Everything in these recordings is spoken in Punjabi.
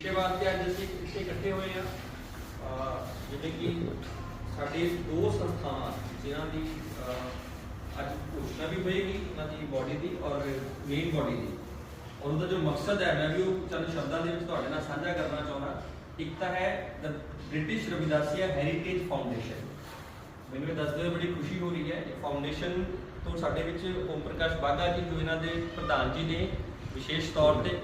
ਵਿਸ਼ੇ ਵਾਸਤੇ ਅੱਜ ਅਸੀਂ ਇੱਥੇ ਇਕੱਠੇ ਹੋਏ ਆ ਜਿਵੇਂ ਕਿ ਸਾਡੇ ਦੋ ਸੰਸਥਾਵਾਂ ਜਿਨ੍ਹਾਂ ਦੀ ਅੱਜ ਘੋਸ਼ਣਾ ਵੀ ਹੋਏਗੀ ਉਹਨਾਂ ਦੀ ਬਾਡੀ ਦੀ ਔਰ ਮੇਨ ਬਾਡੀ ਦੀ। ਔਰ ਉਹਦਾ ਜੋ ਮਕਸਦ ਹੈ, ਮੈਂ ਵੀ ਉਹ ਚੰਦ ਸ਼ਬਦਾਂ ਦੇ ਵਿੱਚ ਤੁਹਾਡੇ ਨਾਲ ਸਾਂਝਾ ਕਰਨਾ ਚਾਹੁੰਦਾ। ਇੱਕ ਤਾਂ ਹੈ the British Ravidassia heritage foundation ਮੈਨੂੰ ਇਹ ਦੱਸਦੇ ਹੋਏ ਬੜੀ ਖੁਸ਼ੀ ਹੋ ਰਹੀ ਹੈ ਇਹ ਫਾਊਂਡੇਸ਼ਨ ਤੋਂ ਸਾਡੇ ਵਿੱਚ ਓਮ ਪ੍ਰਕਾਸ਼ ਬਾਗਾ ਜੀ, ਜੋ ਇਹਨਾਂ ਦੇ ਪ੍ਰਧਾਨ ਜੀ ਨੇ, ਵਿਸ਼ੇਸ਼ ਤੌਰ ਤੇ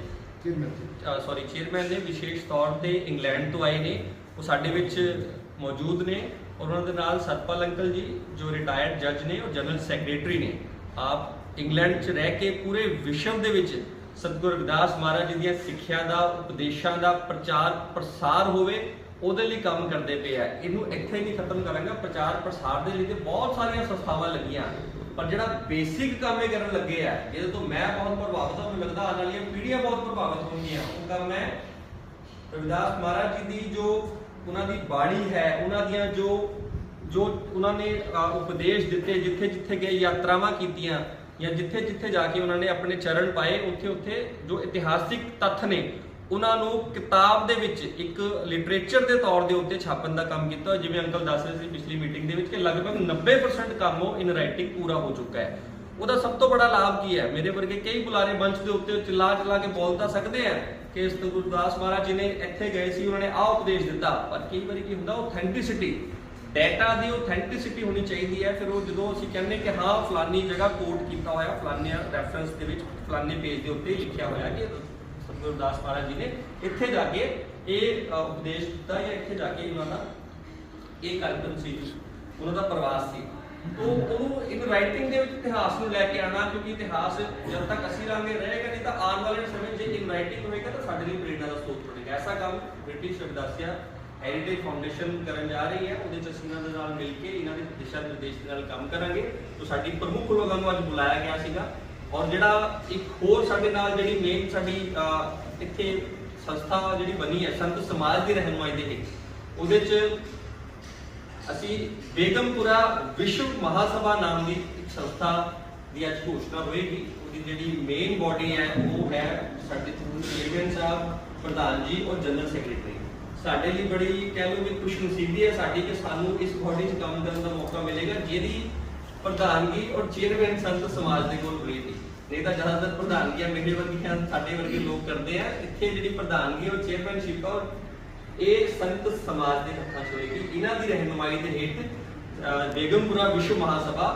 ਸੌਰੀ ਚੇਅਰਮੈਨ ਨੇ ਵਿਸ਼ੇਸ਼ ਤੌਰ ਤੇ ਇੰਗਲੈਂਡ ਤੋਂ ਆਏ ਨੇ। ਉਹ ਸਾਡੇ ਵਿੱਚ ਮੌਜੂਦ ਨੇ ਔਰ ਉਹਨਾਂ ਦੇ ਨਾਲ ਸਤਪਾਲ ਅੰਕਲ ਜੀ, ਜੋ ਰਿਟਾਇਰਡ ਜੱਜ ਨੇ ਔਰ ਜਨਰਲ ਸੈਕਟਰੀ ਨੇ। ਆਪ ਇੰਗਲੈਂਡ 'ਚ ਰਹਿ ਕੇ ਪੂਰੇ ਵਿਸ਼ਵ ਦੇ ਵਿੱਚ ਸਤਿਗੁਰੂ ਰਵਿਦਾਸ ਮਹਾਰਾਜ ਜੀ ਦੀਆਂ ਸਿੱਖਿਆ ਦਾ, ਉਪਦੇਸ਼ਾਂ ਦਾ ਪ੍ਰਚਾਰ ਪ੍ਰਸਾਰ ਹੋਵੇ, ਉਹਦੇ ਲਈ ਕੰਮ ਕਰਦੇ ਪਏ ਆ। ਇਹਨੂੰ ਇੱਥੇ ਨਹੀਂ ਖਤਮ ਕਰਾਂਗਾ। ਪ੍ਰਚਾਰ ਪ੍ਰਸਾਰ ਦੇ ਲਈ ਤੇ ਬਹੁਤ ਸਾਰੀਆਂ ਸੰਸਥਾਵਾਂ ਲੱਗੀਆਂ। ਪਰ ਜਿਹੜਾ ਬੇਸਿਕ ਕੰਮ ਇਹ ਕਰਨ ਲੱਗੇ ਆ, ਜਿਹਦੇ ਤੋਂ ਮੈਂ ਬਹੁਤ ਪ੍ਰਭਾਵਿਤ ਹਾਂ, ਮੈਨੂੰ ਲੱਗਦਾ ਆਉਣ ਵਾਲੀਆਂ ਪੀੜ੍ਹੀਆਂ ਬਹੁਤ ਪ੍ਰਭਾਵਿਤ ਹੋਣਗੀਆਂ। ਉਹ ਕੰਮ ਹੈ ਰਵਿਦਾਸ ਮਹਾਰਾਜ ਜੀ ਦੀ ਜੋ ਉਹਨਾਂ ਦੀ ਬਾਣੀ ਹੈ, ਉਹਨਾਂ ਦੀਆਂ ਜੋ ਜੋ ਉਹਨਾਂ ਨੇ ਉਪਦੇਸ਼ ਦਿੱਤੇ ਜਿੱਥੇ ਜਿੱਥੇ ਗਏ ਯਾਤਰਾਵਾਂ ਕੀਤੀਆਂ ਜਾਂ ਜਿੱਥੇ ਜਿੱਥੇ ਜਾ ਕੇ ਉਹਨਾਂ ਨੇ ਆਪਣੇ ਚਰਨ ਪਾਏ ਉੱਥੇ ਉੱਥੇ ਜੋ ਇਤਿਹਾਸਿਕ ਤੱਥ ਨੇ ਉਹਨਾਂ ਨੂੰ ਕਿਤਾਬ ਦੇ ਵਿੱਚ ਇੱਕ ਲਿਟਰੇਚਰ ਦੇ ਤੌਰ ਦੇ ਉੱਤੇ ਛਾਪਣ ਦਾ ਕੰਮ ਕੀਤਾ। ਜਿਵੇਂ ਅੰਕਲ ਦੱਸ ਰਹੇ ਸੀ ਪਿਛਲੀ ਮੀਟਿੰਗ ਦੇ ਵਿੱਚ ਕਿ ਲਗਭਗ 90% ਕੰਮ ਉਹ ਇਨ ਰਾਈਟਿੰਗ ਪੂਰਾ ਹੋ ਚੁੱਕਾ ਹੈ। ਉਹਦਾ ਸਭ ਤੋਂ ਬੜਾ ਲਾਭ ਕੀ ਹੈ? ਮੇਰੇ ਵਰਗੇ ਕਈ ਬੁਲਾਰੇ ਮੰਚ ਦੇ ਉੱਤੇ ਚਿਲਾ ਚਿਲਾ ਕੇ ਬੋਲ ਤਾਂ ਸਕਦੇ ਆ ਕਿ ਇਸ ਗੁਰਦਾਸ ਮਹਾਰਾਜ ਜੀ ਨੇ ਇੱਥੇ ਗਏ ਸੀ, ਉਹਨਾਂ ਨੇ ਆਹ ਉਪਦੇਸ਼ ਦਿੱਤਾ। ਪਰ ਕਈ ਵਾਰੀ ਕੀ ਹੁੰਦਾ ਆਥੈਂਟਿਸਿਟੀ ਡਾਟਾ ਦੀ ਆਥੈਂਟਿਸਿਟੀ ਹੋਣੀ ਚਾਹੀਦੀ ਹੈ। ਫਿਰ ਉਹ ਜਦੋਂ ਅਸੀਂ ਕਹਿੰਦੇ ਕਿ ਹਾਂ, ਫਲਾਨੀ ਜਗ੍ਹਾ ਕੋਟ ਕੀਤਾ ਹੋਇਆ ਫਲਾਨੇ ਰੈਫਰੈਂਸ ਦੇ ਵਿੱਚ, ਫਲਾਨੇ ਪੇਜ ਦੇ ਉੱਤੇ ਲਿਖਿਆ ਹੋਇਆ ਕਿ ਗੁਰਦਾਸ ਮਹਾਰਾਜ ਜੀ ਨੇ ਇੱਥੇ ਜਾ ਕੇ ਇਹ ਉਪਦੇਸ਼ ਦਿੱਤਾ ਜਾਂ ਇੱਥੇ ਜਾ ਕੇ ਉਹਨਾਂ ਦਾ ਇਹ ਕਾਰਜਕ੍ਰਮ ਸੀ, ਉਹਨਾਂ ਦਾ ਪ੍ਰਵਾਸ ਸੀ। ਉਹ, ਉਹਨੂੰ ਇਨ ਰਾਈਟਿੰਗ ਦੇ ਵਿੱਚ ਇਤਿਹਾਸ ਨੂੰ ਲੈ ਕੇ ਆਣਾ ਕਿਉਂਕਿ ਇਤਿਹਾਸ ਜਦ ਤੱਕ ਅਸੀਂ ਰਾਂਗੇ ਰਹੇਗਾ ਨਹੀਂ ਤਾਂ ਆਉਣ ਵਾਲੇ ਸਮੇਂ 'ਚ ਜੇ ਇਨ ਰਾਈਟਿੰਗ ਹੋਏਗਾ ਤਾਂ ਸਾਡੇ ਲਈ ਪ੍ਰੇਰਣਾ ਦਾ ਸਰੋਤ ਬਣੇਗਾ। ਐਸਾ ਕੰਮ ਬ੍ਰਿਟਿਸ਼ ਰਵਿਦਾਸੀਆ ਹੈਰੀਟੇਜ ਫਾਊਂਡੇਸ਼ਨ ਕਰਨ ਜਾ ਰਹੀ ਹੈ। ਉਹਦੇ ਚ ਅਸੀਂ ਇਹਨਾਂ ਦੇ ਨਾਲ ਮਿਲ ਕੇ, ਇਹਨਾਂ ਦੇ ਦਿਸ਼ਾ ਨਿਰਦੇਸ਼ ਦੇ ਨਾਲ ਕੰਮ ਕਰਾਂਗੇ। ਤੋਂ ਸਾਡੀ ਪ੍ਰਮੁੱਖ ਲੋਕਾਂ ਨੂੰ ਅੱਜ ਬੁਲਾਇਆ ਗਿਆ ਸੀਗਾ। ਔਰ ਜਿਹੜਾ ਇੱਕ ਹੋਰ ਸਾਡੇ ਨਾਲ ਜਿਹੜੀ ਮੇਨ ਸਾਡੀ ਇੱਥੇ ਸੰਸਥਾ ਜਿਹੜੀ ਬਣੀ ਹੈ, ਸੰਤ ਸਮਾਜ ਦੀ ਰਹਿਨੁਮਾਈ ਦੇ ਲਈ ਉਹਦੇ ਚ ਅਸੀਂ ਬੇਗਮਪੁਰਾ ਵਿਸ਼ਵ ਮਹਾਸਭਾ ਨਾਮ ਦੀ ਇੱਕ ਸੰਸਥਾ ਦੀ ਅੱਜ ਘੋਸ਼ਣਾ ਹੋਏਗੀ। ਉਹਦੀ ਜਿਹੜੀ ਮੇਨ ਬਾਡੀ ਹੈ, ਉਹ ਹੈ ਸਾਡੇ ਚੇਅਰਮੈਨ ਸਾਹਿਬ, ਪ੍ਰਧਾਨ ਜੀ ਔਰ ਜਨਰਲ ਸੈਕਟਰੀ ਸਾਡੇ ਲਈ ਬੜੀ ਕਹਿ ਲਓ ਵੀ ਖੁਸ਼ਨਸੀਬੀ ਹੈ ਸਾਡੀ ਕਿ ਸਾਨੂੰ ਇਸ ਬਾਡੀ 'ਚ ਕੰਮ ਕਰਨ ਦਾ ਮੌਕਾ ਮਿਲੇਗਾ, ਜਿਹਦੀ ਪ੍ਰਧਾਨਗੀ ਔਰ ਚੇਅਰਮੈਨ ਸੰਤ ਸਮਾਜ ਦੇ ਕੋਲ ਹੋਏਗੀ ਨਹੀਂ ਤਾਂ ਜ਼ਿਆਦਾਤਰ ਪ੍ਰਧਾਨਗੀਆਂ ਮੇਰੇ ਵਰਗੀਆਂ ਸਾਡੇ ਵਰਗੇ ਲੋਕ ਕਰਦੇ ਆ। ਇੱਥੇ ਜਿਹੜੀ ਪ੍ਰਧਾਨਗੀ ਔਰ ਚੇਅਰਮੈਨਸ਼ਿਪ ਔਰ ਇਹ ਸੰਤ ਸਮਾਜ ਦੇ ਹੱਥਾਂ 'ਚ ਹੋਏਗੀ। ਇਹਨਾਂ ਦੀ ਰਹਿਨੁਮਾਈ ਦੇ ਹੇਠ ਬੇਗਮਪੁਰਾ ਵਿਸ਼ਵ ਮਹਾਸਭਾ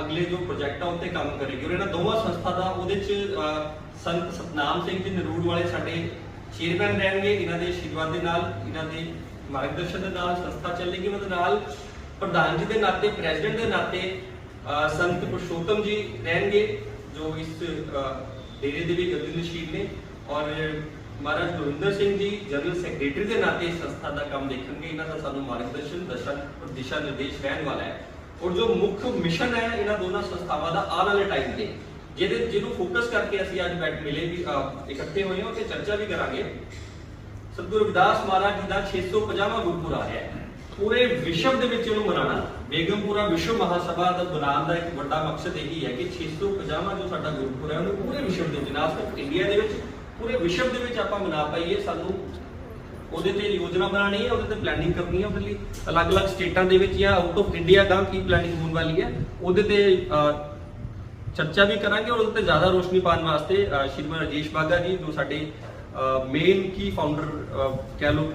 ਅਗਲੇ ਜੋ ਪ੍ਰੋਜੈਕਟ ਉੱਤੇ ਕੰਮ ਕਰੇਗੀ। ਔਰ ਇਹਨਾਂ ਦੋਵਾਂ ਸੰਸਥਾ ਦਾ ਉਹਦੇ 'ਚ ਸੰਤ ਸਤਨਾਮ ਸਿੰਘ ਜੀ ਨਰੂੜ ਵਾਲੇ ਸਾਡੇ ਚੇਅਰਮੈਨ ਰਹਿਣਗੇ। ਇਹਨਾਂ ਦੇ ਆਸ਼ੀਰਵਾਦ ਦੇ ਨਾਲ, ਇਹਨਾਂ ਦੇ ਮਾਰਗਦਰਸ਼ਨ ਦੇ ਨਾਲ ਸੰਸਥਾ ਚੱਲੇਗੀ। ਉਹਦੇ ਨਾਲ ਪ੍ਰਧਾਨ ਜੀ ਦੇ ਨਾਤੇ ਪ੍ਰੈਜ਼ੀਡੈਂਟ ਦੇ ਨਾਤੇ ਸੰਤ ਪੁਰਸ਼ੋਤਮ ਜੀ ਰਹਿਣਗੇ, ਜੋ ਇਸ ਡੇਰੇ ਦੇ ਵੀ ਗੱਦੀ ਨਸ਼ੀਨ ਨੇ। ਔਰ ਮਹਾਰਾਜ ਗੁਰਿੰਦਰ ਸਿੰਘ ਜੀ, ਜਨਰਲ ਸੈਕਟਰੀ ਦੇ ਨਾਤੇ ਸੰਸਥਾ ਦਾ ਕੰਮ ਦੇਖਣਗੇ। ਇਹਨਾਂ ਦਾ ਸਾਨੂੰ ਮਾਰਗਦਰਸ਼ਨ, ਦਸ਼ਾ ਔਰ ਦਿਸ਼ਾ ਨਿਰਦੇਸ਼ ਰਹਿਣ ਵਾਲਾ ਹੈ। ਔਰ ਜੋ ਮੁੱਖ ਮਿਸ਼ਨ ਹੈ, ਇਹਨਾਂ ਦੋਨਾਂ ਸੰਸਥਾਵਾਂ ਦਾ ਆਉਣ ਵਾਲੇ ਟਾਈਮ ਤੇ। ਜਿਹਦੇ, ਜਿਹਨੂੰ ਫੋਕਸ ਕਰਕੇ ਅਸੀਂ ਅੱਜ ਬੈਠ, ਮਿਲੇ ਵੀ ਇਕੱਠੇ ਹੋਏ ਹਾਂ ਤੇ ਚਰਚਾ ਵੀ ਕਰਾਂਗੇ। ਸਤਿਗੁਰੂ ਰਵਿਦਾਸ ਮਹਾਰਾਜ ਜੀ ਦਾ 650ਵਾਂ ਗੁਰਪੁਰ ਆ ਰਿਹਾ ਹੈ। ਪੂਰੇ ਵਿਸ਼ਵ ਦੇ ਵਿੱਚ ਇਹਨੂੰ ਮਨਾਉਣਾ। ਬੇਗਮਪੁਰਾ ਵਿਸ਼ਵ ਮਹਾਸਭਾ ਦਾ ਬਣਾਉਣ ਦਾ ਇੱਕ ਵੱਡਾ ਮਕਸਦ ਇਹ ਹੀ ਹੈ ਕਿ 650ਵਾਂ ਜੋ ਸਾਡਾ ਗੁਰਪੁਰ ਹੈ, ਉਹਨੂੰ ਪੂਰੇ ਵਿਸ਼ਵ ਦੇ ਵਿੱਚ, ਨਾ ਇੰਡੀਆ ਦੇ ਵਿੱਚ, ਪੂਰੇ ਵਿਸ਼ਵ ਦੇ ਵਿੱਚ ਆਪਾਂ ਮਨਾ ਪਾਈਏ। ਸਾਨੂੰ ਉਹਦੇ ਤੇ ਯੋਜਨਾ ਬਣਾਉਣੀ ਹੈ, ਉਹਦੇ ਤੇ ਪਲੈਨਿੰਗ ਕਰਨੀ ਹੈ, ਉਹਦੇ ਲਈ ਅਲੱਗ-ਅਲੱਗ ਸਟੇਟਾਂ ਦੇ ਵਿੱਚ ਜਾਂ ਆਊਟ ਆਫ ਇੰਡੀਆ ਦਾ ਕੀ ਪਲੈਨਿੰਗ ਹੋਣ ਵਾਲੀ ਹੈ, ਉਹਦੇ ਤੇ ਚਰਚਾ ਵੀ ਕਰਾਂਗੇ ਔਰ ਉਹਦੇ ਤੇ ਜ਼ਿਆਦਾ ਰੋਸ਼ਨੀ ਪਾਉਣ ਵਾਸਤੇ ਸ਼੍ਰੀਮਾਨ ਰਾਜੇਸ਼ ਬਾਗਾ ਜੀ, ਜੋ ਸਾਡੇ ਮੇਨ ਕੀ ਫਾਊਂਡਰ ਕਹਿ ਲੋ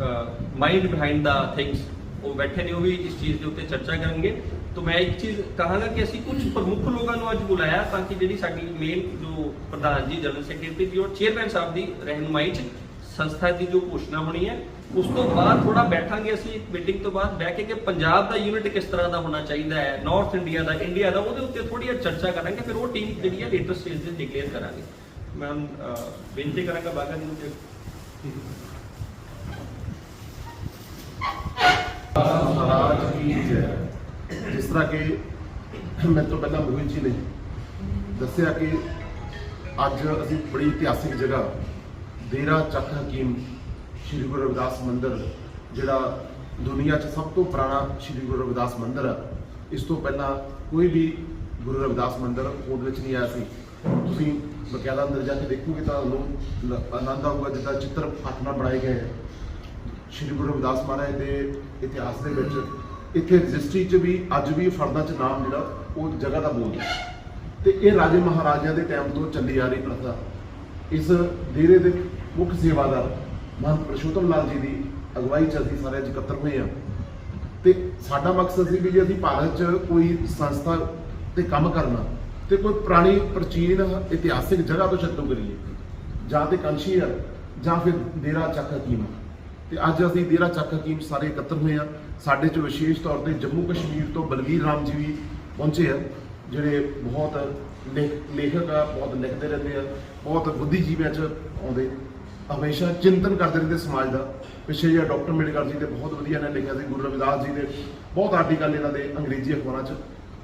ਮਾਈਂਡ ਬਿਹਾਈਂਡ ਦਾ ਥਿੰਗਸ ਉਹ ਬੈਠੇ ਨੇ, ਉਹ ਵੀ ਇਸ ਚੀਜ਼ ਦੇ ਉੱਤੇ ਚਰਚਾ ਕਰਨਗੇ। ਤਾਂ ਮੈਂ ਇੱਕ ਚੀਜ਼ ਕਹਾਂਗਾ ਕਿ ਅਸੀਂ ਕੁਝ ਪ੍ਰਮੁੱਖ ਲੋਕਾਂ ਨੂੰ ਅੱਜ ਬੁਲਾਇਆ ਤਾਂ ਕਿ ਜਿਹੜੀ ਸਾਡੀ ਮੇਨ ਜੋ ਪ੍ਰਧਾਨ ਜੀ, ਜਨਰਲ ਸੈਕਟਰੀ ਜੀ ਔਰ ਚੇਅਰਮੈਨ ਸਾਹਿਬ ਦੀ ਰਹਿਨੁਮਾਈ 'ਚ ਸੰਸਥਾ ਦੀ ਜੋ ਘੋਸ਼ਣਾ ਹੋਣੀ ਹੈ, ਉਸ ਤੋਂ ਬਾਅਦ ਥੋੜਾ ਬੈਠਾਂਗੇ ਅਸੀਂ ਮੀਟਿੰਗ ਤੋਂ ਬਾਅਦ ਬਹਿ ਕੇ ਕਿ ਪੰਜਾਬ ਦਾ ਯੂਨਿਟ ਕਿਸ ਤਰ੍ਹਾਂ ਦਾ ਹੋਣਾ ਚਾਹੀਦਾ ਹੈ ਨਾਰਥ ਇੰਡੀਆ ਦਾ ਇੰਡੀਆ ਦਾ, ਉਹਦੇ ਉੱਤੇ ਥੋੜੀ ਜਿਹੀ ਚਰਚਾ ਕਰਾਂਗੇ, ਫਿਰ ਉਹ ਟੀਮ ਜਿਹੜੀ ਹੈ ਲੇਟਰ ਸਟੇਜ ਤੇ ਡਿਕਲੇਅਰ ਕਰਾਂਗੇ। ਮੈਂ ਬੇਨਤੀ ਕਰਾਂਗਾ ਬਾਗਾ ਜੀ ਨੂੰ ਮਹਾਰਾਜ ਕੀ ਜੈ ਜਿਸ ਤਰ੍ਹਾਂ ਕਿ ਮੈਂ ਤੋਂ ਪਹਿਲਾਂ ਮੋਹਿਤ ਜੀ ਨੇ ਦੱਸਿਆ ਕਿ ਅੱਜ ਅਸੀਂ ਬੜੀ ਇਤਿਹਾਸਿਕ ਜਗ੍ਹਾ, ਡੇਰਾ ਚੱਕ ਹਕੀਮ ਸ੍ਰੀ ਗੁਰੂ ਰਵਿਦਾਸ ਮੰਦਿਰ, ਜਿਹੜਾ ਦੁਨੀਆ 'ਚ ਸਭ ਤੋਂ ਪੁਰਾਣਾ ਸ੍ਰੀ ਗੁਰੂ ਰਵਿਦਾਸ ਮੰਦਿਰ ਆ, ਇਸ ਤੋਂ ਪਹਿਲਾਂ ਕੋਈ ਵੀ ਗੁਰੂ ਰਵਿਦਾਸ ਮੰਦਿਰ ਕੋਟ ਵਿੱਚ ਨਹੀਂ ਆਇਆ ਸੀ। ਤੁਸੀਂ ਬਕਾਇਦਾ ਅੰਦਰ ਜਾ ਕੇ ਦੇਖੋਗੇ ਤਾਂ ਤੁਹਾਨੂੰ ਆਨੰਦ ਆਊਗਾ ਜਿੱਦਾਂ ਚਿੱਤਰ ਹੱਥ ਨਾਲ ਬਣਾਏ ਗਏ ਸ਼੍ਰੀ ਗੁਰੂ ਰਵਿਦਾਸ ਮਹਾਰਾਜ ਦੇ ਇਤਿਹਾਸ ਦੇ ਵਿੱਚ, ਇੱਥੇ ਰਜਿਸਟਰੀ 'ਚ ਵੀ, ਅੱਜ ਵੀ ਫਰਦਾਂ 'ਚ ਨਾਮ ਜਿਹੜਾ, ਉਹ ਜਗ੍ਹਾ ਦਾ ਬੋਲਦਾ ਤੇ ਇਹ ਰਾਜੇ ਮਹਾਰਾਜਿਆਂ ਦੇ ਟਾਈਮ ਤੋਂ ਚੱਲੀ ਆ ਰਹੀ ਪ੍ਰਥਾ। ਇਸ ਡੇਰੇ ਦੇ ਮੁੱਖ ਸੇਵਾਦਾਰ ਮਹੰਤ ਪ੍ਰਸ਼ੋਤਮ ਲਾਲ ਜੀ ਦੀ ਅਗਵਾਈ 'ਚ ਅਸੀਂ ਸਾਰੇ ਅੱਜ ਇਕੱਤਰ ਹੋਏ ਹਾਂ। ਤੇ ਸਾਡਾ ਮਕਸਦ ਸੀ ਵੀ ਜੇ ਅਸੀਂ ਭਾਰਤ 'ਚ ਕੋਈ ਸੰਸਥਾ ਤੇ ਕੰਮ ਕਰਨਾ, ਤੇ ਕੋਈ ਪੁਰਾਣੀ ਪ੍ਰਾਚੀਨ ਇਤਿਹਾਸਿਕ ਜਗ੍ਹਾ ਤੋਂ ਸ਼ੁਰੂ ਕਰੀਏ, ਜਾਂ ਤੇ ਕੰਸ਼ੀ ਆ, ਜਾਂ ਫਿਰ ਡੇਰਾ ਚੱਕ ਕੀਮਾ ਤੇ ਅੱਜ ਅਸੀਂ ਡੇਰਾ ਚੱਕ ਹਕੀਮ ਸਾਰੇ ਇਕੱਤਰ ਹੋਏ ਆ ਸਾਡੇ 'ਚ ਵਿਸ਼ੇਸ਼ ਤੌਰ ਤੇ ਜੰਮੂ ਕਸ਼ਮੀਰ ਤੋਂ ਬਲਵੀਰ ਰਾਮ ਜੀ ਵੀ ਪਹੁੰਚੇ ਆ, ਜਿਹੜੇ ਬਹੁਤ ਲੇਖ- ਲੇਖਕ ਆ, ਬਹੁਤ ਲਿਖਦੇ ਰਹਿੰਦੇ ਆ, ਬਹੁਤ ਬੁੱਧੀਜੀਵੀਆਂ 'ਚ ਆਉਂਦੇ। ਹਮੇਸ਼ਾ ਚਿੰਤਨ ਕਰਦੇ ਰਹਿੰਦੇ ਸਮਾਜ ਦਾ। ਪਿੱਛੇ ਜਿਹਾ ਡਾਕਟਰ ਮਿਲਗਰ ਜੀ ਦੇ ਬਹੁਤ ਵਧੀਆ ਨੇ ਲਿਖਿਆ ਸੀ, ਗੁਰੂ ਰਵਿਦਾਸ ਜੀ ਦੇ ਬਹੁਤ ਆਰਟੀਕਲ ਇਹਨਾਂ ਦੇ ਅੰਗਰੇਜ਼ੀ ਅਖਬਾਰਾਂ 'ਚ।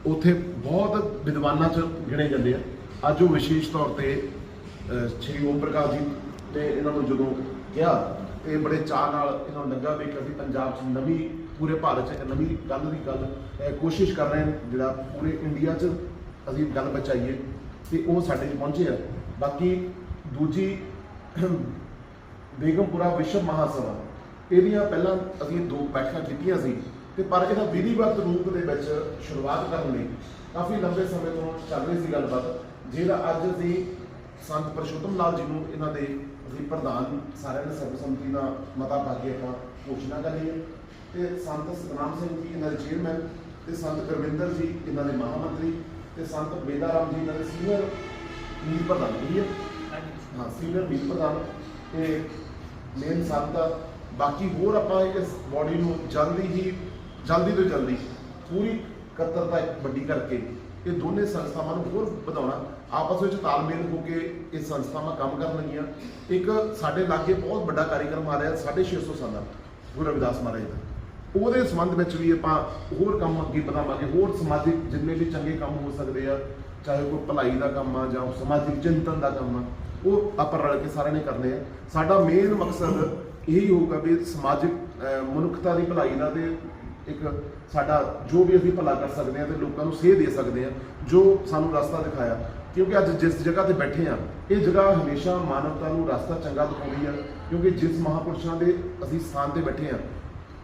ਉੱਥੇ ਬਹੁਤ ਵਿਦਵਾਨਾਂ 'ਚ ਗਿਣੇ ਜਾਂਦੇ ਆ। ਅੱਜ ਉਹ ਵਿਸ਼ੇਸ਼ ਤੌਰ ਤੇ ਸ਼੍ਰੀ ਓਮ ਪ੍ਰਕਾਸ਼ ਜੀ ਨੇ ਇਹਨਾਂ ਨੂੰ ਜਦੋਂ ਕਿਹਾ ਇਹ ਬੜੇ ਚਾਅ ਨਾਲ ਇਹਨਾਂ ਨੂੰ ਲੱਗਾ ਵੀ ਕਿ ਅਸੀਂ ਪੰਜਾਬ 'ਚ ਨਵੀਂ, ਪੂਰੇ ਭਾਰਤ 'ਚ ਇੱਕ ਨਵੀਂ ਗੱਲ ਦੀ ਗੱਲ ਕੋਸ਼ਿਸ਼ ਕਰ ਰਹੇ ਹਾਂ ਜਿਹੜਾ ਪੂਰੇ ਇੰਡੀਆ 'ਚ ਅਸੀਂ ਗੱਲ ਬਚਾਈਏ ਤੇ ਉਹ ਸਾਡੇ 'ਚ ਪਹੁੰਚੇ ਆ। ਬਾਕੀ ਦੂਜੀ ਬੇਗਮਪੁਰਾ ਵਿਸ਼ਵ ਮਹਾਸਭਾ, ਇਹਦੀਆਂ ਪਹਿਲਾਂ ਅਸੀਂ ਦੋ ਬੈਠਕਾਂ ਕੀਤੀਆਂ ਸੀ ਤੇ ਪਰ ਇਹਦਾ ਵਿਧੀਵਤ ਰੂਪ ਦੇ ਵਿੱਚ ਸ਼ੁਰੂਆਤ ਕਰਨ ਲਈ ਕਾਫੀ ਲੰਬੇ ਸਮੇਂ ਤੋਂ ਚੱਲ ਰਹੀ ਸੀ ਗੱਲਬਾਤ, ਜਿਹੜਾ ਅੱਜ ਅਸੀਂ ਸੰਤ ਪਰਸ਼ੋਤਮ ਲਾਲ ਜੀ ਨੂੰ ਇਹਨਾਂ ਦੇ ਅਸੀਂ ਪ੍ਰਧਾਨ ਸਾਰਿਆਂ ਨੇ ਸਰਬਸੰਮਤੀ ਨਾਲ ਮਤਾ ਪਾ ਕੇ ਆਪਾਂ ਘੋਸ਼ਣਾ ਕਰ ਲਈ ਹੈ ਤੇ ਸੰਤ ਸਤਨਾਮ ਸਿੰਘ ਜੀ, ਇਹਨਾਂ ਦੇ ਚੇਅਰਮੈਨ ਤੇ ਸੰਤ ਗੁਰਵਿੰਦਰ ਜੀ, ਇਹਨਾਂ ਦੇ ਮਹਾਮੰਤਰੀ ਤੇ ਸੰਤ ਬੇਦਾਰਾਮ ਜੀ, ਇਹਨਾਂ ਦੇ ਸੀਨੀਅਰ ਮੀਤ ਪ੍ਰਧਾਨ ਜੀ ਹੈ। ਹਾਂ ਸੀਨੀਅਰ ਮੀਤ ਪ੍ਰਧਾਨ। ਤੇ ਮੇਨ ਸੰਤ ਆ। ਬਾਕੀ ਹੋਰ ਆਪਾਂ ਇਸ ਬਾਡੀ ਨੂੰ ਜਲਦੀ ਹੀ, ਜਲਦੀ ਤੋਂ ਜਲਦੀ ਪੂਰੀ ਕਤਰਤਾ ਇੱਕ ਵੱਡੀ ਕਰਕੇ ਇਹ ਦੋਨੇ ਸੰਸਥਾਵਾਂ ਨੂੰ ਹੋਰ ਵਧਾਉਣਾ ਆਪਸ ਵਿੱਚ ਤਾਲਮੇਲ ਹੋ ਕੇ ਇਹ ਸੰਸਥਾਵਾਂ ਕੰਮ ਕਰਨ ਲੱਗੀਆਂ ਇੱਕ ਸਾਡੇ ਲਾਗੇ ਬਹੁਤ ਵੱਡਾ ਕਾਰਜਕ੍ਰਮ ਆ ਰਿਹਾ 650 ਸਾਲਾਂ ਗੁਰੂ ਰਵਿਦਾਸ ਮਹਾਰਾਜ ਦਾ। ਉਹਦੇ ਸੰਬੰਧ ਵਿੱਚ ਵੀ ਆਪਾਂ ਹੋਰ ਕੰਮ ਅੱਗੇ ਵਧਾਵਾਂਗੇ। ਹੋਰ ਸਮਾਜਿਕ ਜਿੰਨੇ ਵੀ ਚੰਗੇ ਕੰਮ ਹੋ ਸਕਦੇ ਆ, ਚਾਹੇ ਕੋਈ ਭਲਾਈ ਦਾ ਕੰਮ ਆ ਜਾਂ ਸਮਾਜਿਕ ਚਿੰਤਨ ਦਾ ਕੰਮ ਆ, ਉਹ ਆਪਾਂ ਰਲ ਕੇ ਸਾਰਿਆਂ ਨੇ ਕਰਨੇ ਆ। ਸਾਡਾ ਮੇਨ ਮਕਸਦ ਇਹੀ ਹੋਊਗਾ ਵੀ ਸਮਾਜਿਕ ਮਨੁੱਖਤਾ ਦੀ ਭਲਾਈ ਦਾ ਤੇ ਇੱਕ ਸਾਡਾ ਜੋ ਵੀ ਅਸੀਂ ਭਲਾ ਕਰ ਸਕਦੇ ਆ ਤੇ ਲੋਕਾਂ ਨੂੰ ਸੇਧ ਦੇ ਸਕਦੇ ਆ, ਜੋ ਸਾਨੂੰ ਰਸਤਾ ਦਿਖਾਇਆ। ਕਿਉਂਕਿ ਅੱਜ ਜਿਸ ਜਗ੍ਹਾ ਤੇ ਬੈਠੇ ਆ ਇਹ ਜਗ੍ਹਾ ਹਮੇਸ਼ਾ ਮਾਨਵਤਾ ਨੂੰ ਰਸਤਾ ਚੰਗਾ ਦਿਖਾਉਂਦੀ ਆ ਕਿਉਂਕਿ ਜਿਸ ਮਹਾਪੁਰਸ਼ਾਂ ਦੇ ਅਸੀਂ ਸਥਾਨ ਤੇ ਬੈਠੇ ਆ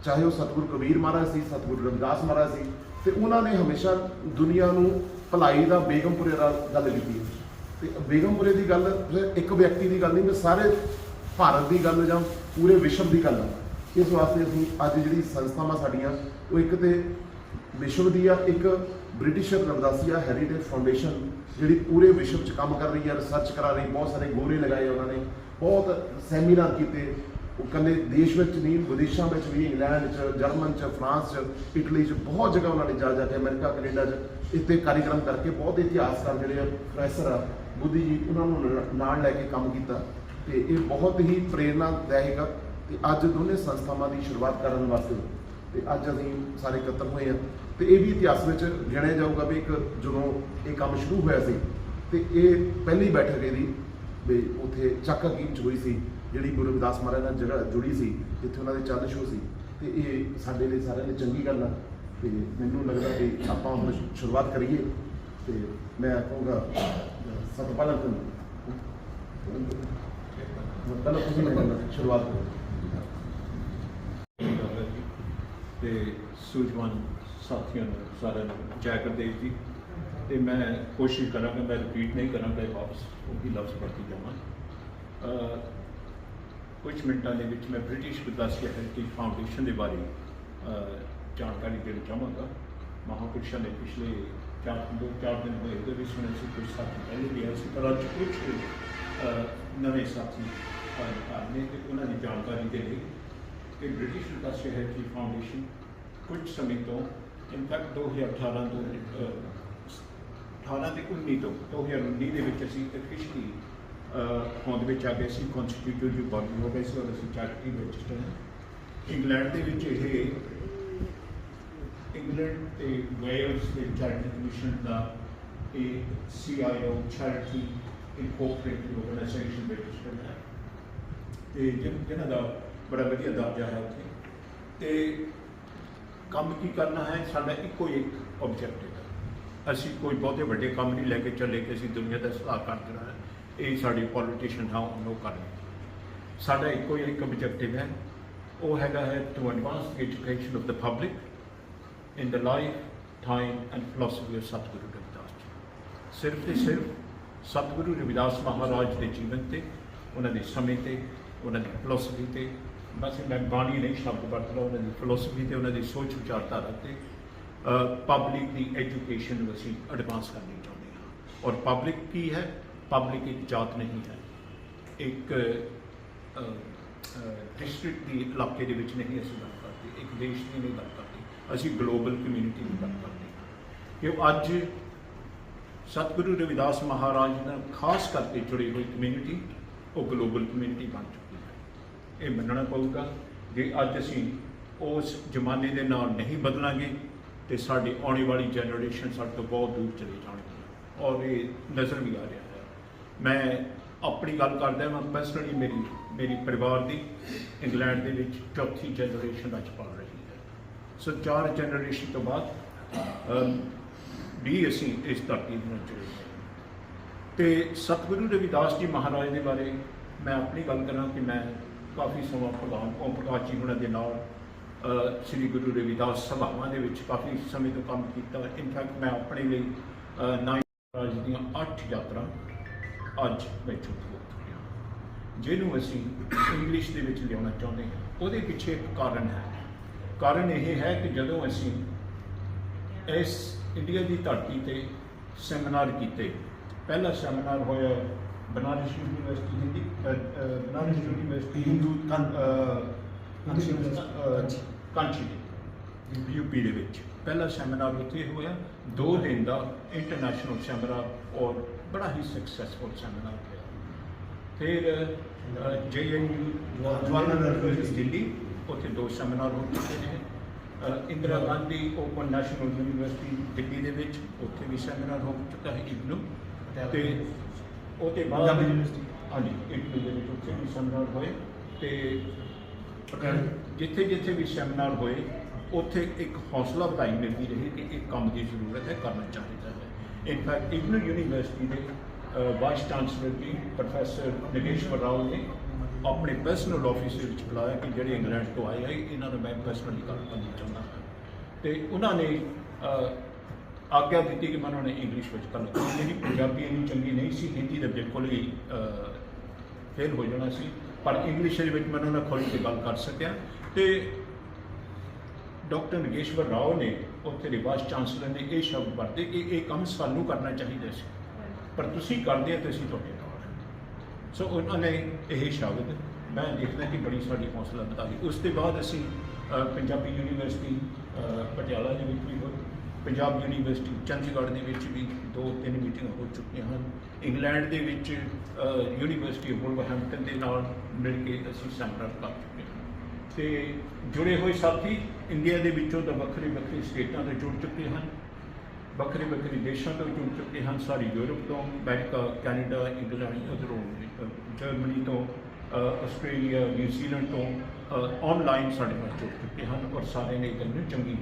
ਚਾਹੇ ਉਹ ਸਤਿਗੁਰੂ ਕਬੀਰ ਮਹਾਰਾਜ ਸੀ, ਸਤਿਗੁਰੂ ਰਵਿਦਾਸ ਮਹਾਰਾਜ ਸੀ, ਤੇ ਉਹਨਾਂ ਨੇ ਹਮੇਸ਼ਾ ਦੁਨੀਆ ਨੂੰ ਭਲਾਈ ਦਾ ਬੇਗਮਪੁਰੇ ਦਾ ਗੱਲ ਕੀਤੀ ਹੈ। ਤੇ ਬੇਗਮਪੁਰੇ ਦੀ ਗੱਲ ਸਿਰਫ ਇੱਕ ਵਿਅਕਤੀ ਦੀ ਗੱਲ ਨਹੀਂ ਮੈਂ ਸਾਰੇ ਭਾਰਤ ਦੀ ਗੱਲ ਜਾਂ ਪੂਰੇ ਵਿਸ਼ਵ ਦੀ ਗੱਲ ਆ ਇਸ ਵਾਸਤੇ ਅਸੀਂ ਅੱਜ ਜਿਹੜੀ ਸੰਸਥਾਵਾਂ ਸਾਡੀਆਂ, ਉਹ ਇੱਕ ਤੇ ਵਿਸ਼ਵ ਦੀ ਆ, ਇੱਕ ਬ੍ਰਿਟਿਸ਼ ਰਵਦਾਸੀਆ ਹੈਰੀਟੇਜ ਫਾਊਂਡੇਸ਼ਨ ਜਿਹੜੀ ਪੂਰੇ ਵਿਸ਼ਵ 'ਚ ਕੰਮ ਕਰ ਰਹੀ ਹੈ ਰਿਸਰਚ ਕਰਾ ਰਹੀ, ਬਹੁਤ ਸਾਰੇ ਗੋਰੇ ਲਗਾਏ ਉਹਨਾਂ ਨੇ, ਬਹੁਤ ਸੈਮੀਨਾਰ ਕੀਤੇ। ਉਹ ਕੱਲੇ ਦੇਸ਼ ਵਿੱਚ ਨਹੀਂ, ਵਿਦੇਸ਼ਾਂ ਵਿੱਚ ਵੀ, ਇੰਗਲੈਂਡ 'ਚ, ਜਰਮਨ 'ਚ, ਫਰਾਂਸ 'ਚ, ਇਟਲੀ 'ਚ ਬਹੁਤ ਜਗ੍ਹਾ ਉਹਨਾਂ ਨੇ ਜਾ ਜਾ ਕੇ, ਅਮਰੀਕਾ, ਕੈਨੇਡਾ 'ਚ ਇੱਥੇ ਕਾਰਜਕ੍ਰਮ ਕਰਕੇ ਬਹੁਤ ਇਤਿਹਾਸਕਾਰ ਜਿਹੜੇ ਆ ਪ੍ਰੋਫੈਸਰ ਆ, ਬੁੱਧੀ ਜੀ, ਉਹਨਾਂ ਨੂੰ ਨਾਲ ਲੈ ਕੇ ਕੰਮ ਕੀਤਾ। ਤੇ ਇਹ ਬਹੁਤ ਹੀ ਪ੍ਰੇਰਨਾਦਾਇਕ ਆ, ਤੇ ਅੱਜ ਦੋਨੇ ਸੰਸਥਾਵਾਂ ਦੀ ਸ਼ੁਰੂਆਤ ਕਰਨ ਵਾਸਤੇ। ਤੇ ਅੱਜ ਅਸੀਂ ਸਾਰੇ ਇਕੱਤਰ ਹੋਏ ਆ ਤੇ ਇਹ ਵੀ ਇਤਿਹਾਸ ਵਿੱਚ ਗਿਣਿਆ ਜਾਊਗਾ ਵੀ ਇੱਕ ਜਦੋਂ ਇਹ ਕੰਮ ਸ਼ੁਰੂ ਹੋਇਆ ਸੀ, ਤੇ ਇਹ ਪਹਿਲੀ ਬੈਠਕ ਇਹਦੀ ਵੀ ਉੱਥੇ ਚੱਕ ਹਕੀਮ ਚ ਹੋਈ ਸੀ, ਜਿਹੜੀ ਗੁਰੂ ਰਵਿਦਾਸ ਮਹਾਰਾਜ ਨਾਲ ਜਗ੍ਹਾ ਜੁੜੀ ਸੀ, ਜਿੱਥੇ ਉਹਨਾਂ ਦੇ ਚੰਦ ਛੋਹ ਸੀ। ਤੇ ਇਹ ਸਾਡੇ ਲਈ ਸਾਰਿਆਂ ਲਈ ਚੰਗੀ ਗੱਲ ਆ। ਤੇ ਮੈਨੂੰ ਲੱਗਦਾ ਕਿ ਆਪਾਂ ਹੁਣ ਸ਼ੁਰੂਆਤ ਕਰੀਏ। ਤੇ ਮੈਂ ਕਹੂੰਗਾ ਸਤਪਾਲ ਅੰਕਲ। ਪਹਿਲਾਂ ਤੁਸੀਂ ਮੇਰੇ ਸ਼ੁਰੂਆਤ ਕਰੋ। ਤੇ ਸੂਝਵਾਨ ਸਾਥੀਆਂ ਨੂੰ, ਸਾਰਿਆਂ ਨੂੰ ਜੈ ਗੁਰਦੇਵ ਜੀ। ਤੇ ਮੈਂ ਕੋਸ਼ਿਸ਼ ਕਰਾਂਗਾ, ਮੈਂ ਰਿਪੀਟ ਨਹੀਂ ਕਰਾਂਗਾ, ਇਹ ਵਾਪਸ ਉਹੀ ਲਫ਼ਜ਼ ਵਰਤੀ ਜਾਵਾਂ। ਅਹ ਕੁਝ ਮਿੰਟਾਂ ਦੇ ਵਿੱਚ ਮੈਂ ਬ੍ਰਿਟਿਸ਼ ਵਿਕਾਸ ਹੈਰੀਟੇਜ ਫਾਊਂਡੇਸ਼ਨ ਦੇ ਬਾਰੇ ਜਾਣਕਾਰੀ ਦੇਣਾ ਚਾਹਾਂਗਾ। ਮਹਾਂਪੁਰਸ਼ਾਂ ਨੇ ਪਿਛਲੇ ਚਾਰ, ਦੋ, ਚਾਰ ਦਿਨ ਹੋਏ, ਉਹਦੇ ਵਿੱਚ ਸੁਣਿਆ ਸੀ ਕੁਝ ਸਾਥੀ ਪਹਿਲੇ ਵੀ ਆਏ ਸੀ, ਪਰ ਅੱਜ ਕੁਝ ਨਵੇਂ ਸਾਥੀ ਆਏ ਨੇ ਤੇ ਉਹਨਾਂ ਦੀ ਜਾਣਕਾਰੀ ਦੇ ਲਈ ਕਿ ਬ੍ਰਿਟਿਸ਼ ਵਿਕਾਸ ਹੈਰੀਟੇਜ ਫਾਊਂਡੇਸ਼ਨ ਕੁਝ ਸਮੇਂ ਤੋਂ ਇਨਫੈਕਟ 2018 ਤੋਂ ਅਹ, 18 ਤੇ 19 ਤੋਂ 2019 ਦੇ ਵਿੱਚ ਅਸੀਂ ਅਫੀਸ਼ੀਅਲੀ ਹੋਂਦ ਵਿੱਚ ਆ ਗਏ ਸੀ ਕਨਸਟੀਟਿਊਟਿਵ ਬਾਡੀ ਹੋ ਗਏ ਸੀ ਔਰ ਅਸੀਂ ਚੈਰਿਟੀ ਰਜਿਸਟਰ ਹਾਂ ਇੰਗਲੈਂਡ ਦੇ ਵਿੱਚ ਇਹ ਇੰਗਲੈਂਡ ਤੇ ਵੇਲਸ ਦੇ ਚੈਰਿਟੀ ਕਮਿਸ਼ਨ ਦਾ ਇਹ CIO charity incorporated organisation register ਹੈ। ਤੇ ਜਿਨ- ਜਿਨ੍ਹਾਂ ਦਾ ਬੜਾ ਵਧੀਆ ਦਰਜਾ ਹੈ ਉੱਥੇ। ਤੇ ਕੰਮ ਕੀ ਕਰਨਾ ਹੈ? ਸਾਡਾ ਇੱਕੋ ਹੀ ਇੱਕ ਆਬਜੈਕਟਿਵ ਹੈ। ਅਸੀਂ ਕੋਈ ਬਹੁਤੇ ਵੱਡੇ ਕੰਮ ਨਹੀਂ ਲੈ ਕੇ ਚੱਲੇ ਕਿ ਅਸੀਂ ਦੁਨੀਆ ਦਾ ਸੁਧਾਰ ਕਰ ਦੇਣਾ ਹੈ। ਇਹ ਸਾਡੇ ਪੋਲੀਟੀਸ਼ੀਅਨ ਹਾਂ ਉਹ ਕਰਨਾ ਸਾਡਾ ਇੱਕੋ ਹੀ ਇੱਕ ਆਬਜੈਕਟਿਵ ਹੈ। ਉਹ ਹੈਗਾ ਹੈ to advance education education of public public in the life, time and philosophy of ਸਤਿਗੁਰੂ ਰਵਿਦਾਸ ਜੀ ਸਿਰਫ ਤੇ ਸਿਰਫ ਸਤਿਗੁਰੂ ਰਵਿਦਾਸ ਮਹਾਰਾਜ ਦੇ ਜੀਵਨ ਤੇ ਉਹਨਾਂ ਦੇ ਸਮੇਂ ਤੇ ਉਹਨਾਂ ਦੀ ਫਿਲਾਸਫੀ ਤੇ ਬਸ ਮੈਂ ਬਾਣੀ ਨਹੀਂ ਸ਼ਬਦ ਵਰਤਦਾ ਉਹਨਾਂ ਦੀ ਫਿਲਾਸਫੀ ਤੇ ਉਹਨਾਂ ਦੀ ਸੋਚ ਵਿਚਾਰਧਾਰਾ ਤੇ ਪਬਲਿਕ ਦੀ ਐਜੂਕੇਸ਼ਨ ਨੂੰ ਅਸੀਂ ਐਡਵਾਂਸ ਕਰਨੀ ਚਾਹੁੰਦੇ ਹਾਂ। ਔਰ ਪਬਲਿਕ ਕੀ ਹੈ? ਪਬਲਿਕ ਇੱਕ ਜਾਤ ਨਹੀਂ ਹੈ। ਇੱਕ ਡਿਸਟ੍ਰਿਕਟ ਦੀ ਇਲਾਕੇ ਦੇ ਵਿੱਚ ਨਹੀਂ ਅਸੀਂ ਗੱਲ ਕਰਦੇ। ਇੱਕ ਦੇਸ਼ ਦੀ ਨਹੀਂ ਗੱਲ ਕਰਦੇ। ਅਸੀਂ ਗਲੋਬਲ ਕਮਿਊਨਿਟੀ ਦੀ ਗੱਲ ਕਰਦੇ ਹਾਂ। ਕਿ ਅੱਜ ਸਤਿਗੁਰੂ ਰਵਿਦਾਸ ਮਹਾਰਾਜ ਨਾਲ ਖਾਸ ਕਰਕੇ ਜੁੜੀ ਹੋਈ ਕਮਿਊਨਿਟੀ ਉਹ ਗਲੋਬਲ ਕਮਿਊਨਿਟੀ ਬਣ ਚੁੱਕੀ ਇਹ ਮੰਨਣਾ ਪਊਗਾ ਜੇ ਅੱਜ ਅਸੀਂ ਉਸ ਜ਼ਮਾਨੇ ਦੇ ਨਾਲ ਨਹੀਂ ਬਦਲਾਂਗੇ ਤੇ ਸਾਡੀ ਆਉਣ ਵਾਲੀ ਜਨਰੇਸ਼ਨ ਸਾਡੇ ਤੋਂ ਬਹੁਤ ਦੂਰ ਚਲੀ ਜਾਣਗੀ ਔਰ ਇਹ ਨਜ਼ਰ ਵੀ ਆ ਰਿਹਾ ਹੈ। ਮੈਂ ਆਪਣੀ ਗੱਲ ਕਰਦਾ ਮੈਂ ਪਰਸਨਲੀ ਮੇਰੀ ਮੇਰੀ ਪਰਿਵਾਰ ਦੀ, ਇੰਗਲੈਂਡ ਦੇ ਵਿੱਚ ਚੌਥੀ ਜਨਰੇਸ਼ਨ ਅੱਜ ਪੜ ਰਹੀ ਹੈ। ਸੋ ਚਾਰ ਜਨਰੇਸ਼ਨ ਤੋਂ ਬਾਅਦ ਵੀ ਅਸੀਂ ਇਸ ਧਰਤੀ ਨਾਲ ਜੁੜੇ ਹੋਏ ਤੇ ਸਤਿਗੁਰੂ ਰਵਿਦਾਸ ਜੀ ਮਹਾਰਾਜ ਦੇ ਬਾਰੇ ਮੈਂ ਆਪਣੀ ਗੱਲ ਕਰਾਂ ਕਿ ਮੈਂ ਕਾਫੀ ਸਮਾਂ ਭਗਵਾਨ ਓਮ ਪ੍ਰਕਾਸ਼ ਜੀ ਹੁਣਾਂ ਦੇ ਨਾਲ ਸ੍ਰੀ ਗੁਰੂ ਰਵਿਦਾਸ ਸਭਾਵਾਂ ਦੇ ਵਿੱਚ ਕਾਫੀ ਸਮੇਂ ਤੋਂ ਕੰਮ ਕੀਤਾ। ਇਨਫੈਕਟ ਮੈਂ ਆਪਣੇ ਲਈ ਅ, ਨਾਈ ਮਹਾਰਾਜ ਦੀਆਂ 8 ਯਾਤਰਾ ਅੱਜ ਮੈਂ ਚੁੱਕ ਜਿਹਨੂੰ ਅਸੀਂ ਇੰਗਲਿਸ਼ ਦੇ ਵਿੱਚ ਲਿਆਉਣਾ ਚਾਹੁੰਦੇ ਹਾਂ ਉਹਦੇ ਪਿੱਛੇ ਇੱਕ ਕਾਰਨ ਹੈ। ਕਾਰਨ ਇਹ ਹੈ ਕਿ ਜਦੋਂ ਅਸੀਂ ਇਸ ਇੰਡੀਆ ਦੀ ਧਰਤੀ ਤੇ ਸੈਮੀਨਾਰ ਕੀਤੇ ਪਹਿਲਾ ਸੈਮੀਨਾਰ ਹੋਇਆ ਬਨਾਰਸ ਯੂਨੀਵਰਸਿਟੀ ਹਿੰਦੀ ਅ, ਅ, ਬਨਾਰਸ ਯੂਨੀਵਰਸਿਟੀ ਹਿੰਦੂ ਕੰ- ਕਾਂਚੀ ਕਾਂਚੀ ਯੂਪੀ ਦੇ ਵਿੱਚ। ਪਹਿਲਾ ਸੈਮੀਨਾਰ ਉੱਥੇ ਹੋਇਆ। ਦੋ ਦਿਨ ਦਾ ਇੰਟਰਨੈਸ਼ਨਲ ਸੈਮੀਨਾਰ ਔਰ ਬੜਾ ਹੀ ਸਕਸੈਸਫੁਲ ਸੈਮੀਨਾਰ ਹੋਇਆ। ਫਿਰ ਜੇਐਨਯੂ ਜਵਾਹਰ ਲਾਲ ਨਹਿਰੂ ਯੂਨੀਵਰਸਿਟੀ। ਦਿੱਲੀ। ਉੱਥੇ ਦੋ ਸੈਮੀਨਾਰ ਹੋ ਚੁੱਕੇ ਨੇ। Indira Gandhi open national university Delhi ਦੇ ਵਿੱਚ। ਉੱਥੇ ਵੀ ਸੈਮੀਨਾਰ ਹੋ ਚੁੱਕਾ ਹੈ ਇਗਨੂ ਤੇ ਉਹਦੇ ਬਾਅਦ ਪੰਜਾਬੀ ਯੂਨੀਵਰਸਿਟੀ। ਹਾਂਜੀ ਇਗਨੂ ਦੇ ਵਿੱਚ ਉੱਥੇ ਵੀ ਸੈਮੀਨਾਰ ਹੋਏ ਤੇ। ਜਿੱਥੇ ਜਿੱਥੇ ਵੀ ਸੈਮੀਨਾਰ ਹੋਏ ਉੱਥੇ ਇੱਕ ਹੌਸਲਾ ਵਧਾਈ ਮਿਲਦੀ ਰਹੀ ਕਿ ਇਹ ਕੰਮ ਦੀ ਜ਼ਰੂਰਤ ਹੈ ਕਰਨਾ ਚਾਹੀਦਾ ਹੈ ਇਨਫੈਕਟ ਇਗਨੂ ਯੂਨੀਵਰਸਿਟੀ ਦੇ vice chancellor ji professor Nageshwar Rao ਨੇ ਆਪਣੇ ਪਰਸਨਲ ਆਫਿਸ ਦੇ ਵਿੱਚ ਬੁਲਾਇਆ ਕਿ ਜਿਹੜੇ ਇੰਗਲੈਂਡ ਤੋਂ ਆਏ ਆ ਇਹਨਾਂ ਨੂੰ ਮੈਂ ਪਰਸਨਲੀ ਗੱਲ ਕਰਨੀ ਚਾਹੁੰਦਾ ਹਾਂ ਤੇ ਉਹਨਾਂ ਨੇ ਆਗਿਆ ਦਿੱਤੀ ਕਿ ਮੈਂ ਉਹਨਾਂ ਨੇ ਇੰਗਲਿਸ਼ ਵਿੱਚ ਗੱਲ ਕਰਨੀ ਪੰਜਾਬੀ ਇੰਨੀ ਚੰਗੀ ਨਹੀਂ ਸੀ, ਹਿੰਦੀ ਦਾ ਬਿਲਕੁਲ ਹੀ ਫੇਲ ਹੋ ਜਾਣਾ ਸੀ। ਪਰ ਇੰਗਲਿਸ਼ ਦੇ ਵਿੱਚ ਮੈਂ ਉਹਨਾਂ ਨਾਲ ਖੁੱਲ੍ਹ ਕੇ ਗੱਲ ਕਰ ਸਕਿਆ ਤੇ ਡਾਕਟਰ ਨਗੇਸ਼ਵਰ ਰਾਓ ਨੇ ਉੱਥੇ ਦੇ ਵਾਈਸ ਚਾਂਸਲਰ ਨੇ ਇਹ ਸ਼ਬਦ ਵਰਤੇ ਕਿ ਇਹ ਕੰਮ ਸਾਨੂੰ ਕਰਨਾ ਚਾਹੀਦਾ ਸੀ। ਪਰ ਤੁਸੀਂ ਕਰਦੇ ਹੋ ਤੇ ਅਸੀਂ ਤੁਹਾਡੇ ਨਾਲ ਸੋ ਉਹਨਾਂ ਨੇ ਇਹ ਸ਼ਬਦ ਮੈਂ ਦੇਖਦਾ ਕਿ ਬੜੀ ਸਾਡੀ ਹੌਸਲਾ ਵਧਾਈ ਉਸ ਤੋਂ ਬਾਅਦ ਅਸੀਂ ਪੰਜਾਬੀ ਯੂਨੀਵਰਸਿਟੀ ਪਟਿਆਲਾ ਦੇ ਵਿੱਚ ਵੀ ਹੋਈ ਪੰਜਾਬ ਯੂਨੀਵਰਸਿਟੀ ਚੰਡੀਗੜ੍ਹ ਦੇ ਵਿੱਚ ਵੀ ਦੋ ਤਿੰਨ ਮੀਟਿੰਗਾਂ ਹੋ ਚੁੱਕੀਆਂ ਹਨ। ਇੰਗਲੈਂਡ ਦੇ ਵਿੱਚ ਅ, ਯੂਨੀਵਰਸਿਟੀ ਵੁਲਵਰਹੈਂਪਟਨ ਦੇ ਨਾਲ ਮਿਲ ਕੇ ਅਸੀਂ ਸੈਮੀਨਾਰ ਕਰ ਚੁੱਕੇ ਹਾਂ। ਤੇ ਜੁੜੇ ਹੋਏ ਸਾਥੀ ਇੰਡੀਆ ਦੇ ਵਿੱਚੋਂ ਤਾਂ ਵੱਖਰੇ ਵੱਖਰੇ ਸਟੇਟਾਂ ਤੋਂ ਜੁੜ ਚੁੱਕੇ ਹਨ ਵੱਖਰੇ ਵੱਖਰੇ ਦੇਸ਼ਾਂ ਤੋਂ ਜੁੜ ਚੁੱਕੇ ਹਨ ਸਾਰੀ ਯੂਰਪ ਤੋਂ ਅਮਰੀਕਾ ਕੈਨੇਡਾ ਇੰਗਲੈਂਡ ਉਧਰੋਂ ਜਰਮਨੀ ਤੋਂ ਆਸਟ੍ਰੇਲੀਆ ਨਿਊਜ਼ੀਲੈਂਡ ਤੋਂ ਆਨਲਾਈਨ ਸਾਡੇ ਨਾਲ ਜੁੜ ਚੁੱਕੇ ਹਨ ਔਰ ਸਾਰੇ ਨੇ ਗੱਲ ਨੂੰ ਚੰਗੀ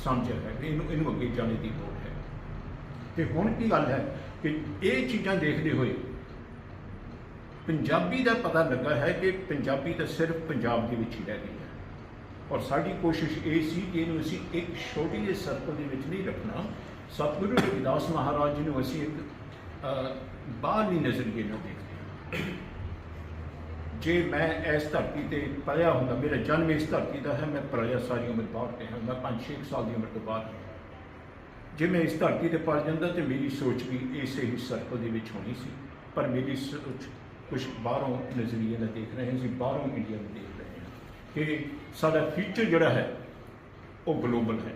ਅ, ਸਮਝਿਆ ਹੈ ਕਿ ਇਹਨੂੰ ਇਹਨੂੰ ਅੱਗੇ ਜਾਣੇ ਦੀ ਲੋੜ ਹੈ। ਤੇ ਹੁਣ ਕੀ ਗੱਲ ਹੈ ਕਿ ਇਹ ਚੀਜ਼ਾਂ ਦੇਖਦੇ ਹੋਏ ਪੰਜਾਬੀ ਦਾ ਪਤਾ ਲੱਗਾ ਹੈ ਕਿ ਪੰਜਾਬੀ ਤਾਂ ਸਿਰਫ ਪੰਜਾਬ ਦੇ ਵਿੱਚ ਹੀ ਰਹਿ ਗਈ ਹੈ। ਔਰ ਸਾਡੀ ਕੋਸ਼ਿਸ਼ ਇਹ ਸੀ ਕਿ ਇਹਨੂੰ ਅਸੀਂ ਇੱਕ ਛੋਟੀ ਜਿਹੀ ਸਰਕਲ ਦੇ ਵਿੱਚ ਨਹੀਂ ਰੱਖਣਾ। ਸਤਿਗੁਰੂ ਰਵਿਦਾਸ ਮਹਾਰਾਜ ਜੀ ਨੂੰ ਅਸੀਂ ਇੱਕ ਬਾਹਰਲੀ ਨਜ਼ਰੀਏ ਨਾਲ ਦੇਖਦੇ ਹਾਂ। ਜੇ ਮੈਂ ਇਸ ਧਰਤੀ ਤੇ ਪਲਿਆ ਹੁੰਦਾ, ਮੇਰਾ ਜਨਮ ਇਸ ਧਰਤੀ ਦਾ ਹੈ, ਮੈਂ ਪਲਿਆ ਸਾਰੀ ਉਮਰ ਬਾਹਰ ਤੇ ਹਾਂ ਮੈਂ 5-6 ਸਾਲ ਦੀ ਉਮਰ ਤੋਂ ਬਾਹਰ ਜੇ ਮੈਂ ਇਸ ਧਰਤੀ ਤੇ ਪਲ ਜਾਂਦਾ ਤੇ ਮੇਰੀ ਸੋਚ ਵੀ ਇਸੇ ਹੀ ਸਰਕਲ ਦੇ ਵਿੱਚ ਹੋਣੀ ਸੀ, ਪਰ ਮੇਰੀ ਸੋਚ ਕੁਝ ਬਾਹਰੋਂ ਨਜ਼ਰੀਏ ਨਾਲ ਦੇਖ ਰਹੇ ਸੀ, ਬਾਹਰੋਂ ਇੰਡੀਆ ਨੂੰ ਦੇਖ ਰਹੇ ਹਾਂ ਕਿ ਸਾਡਾ ਫਿਊਚਰ ਜਿਹੜਾ ਹੈ, ਉਹ ਗਲੋਬਲ ਹੈ।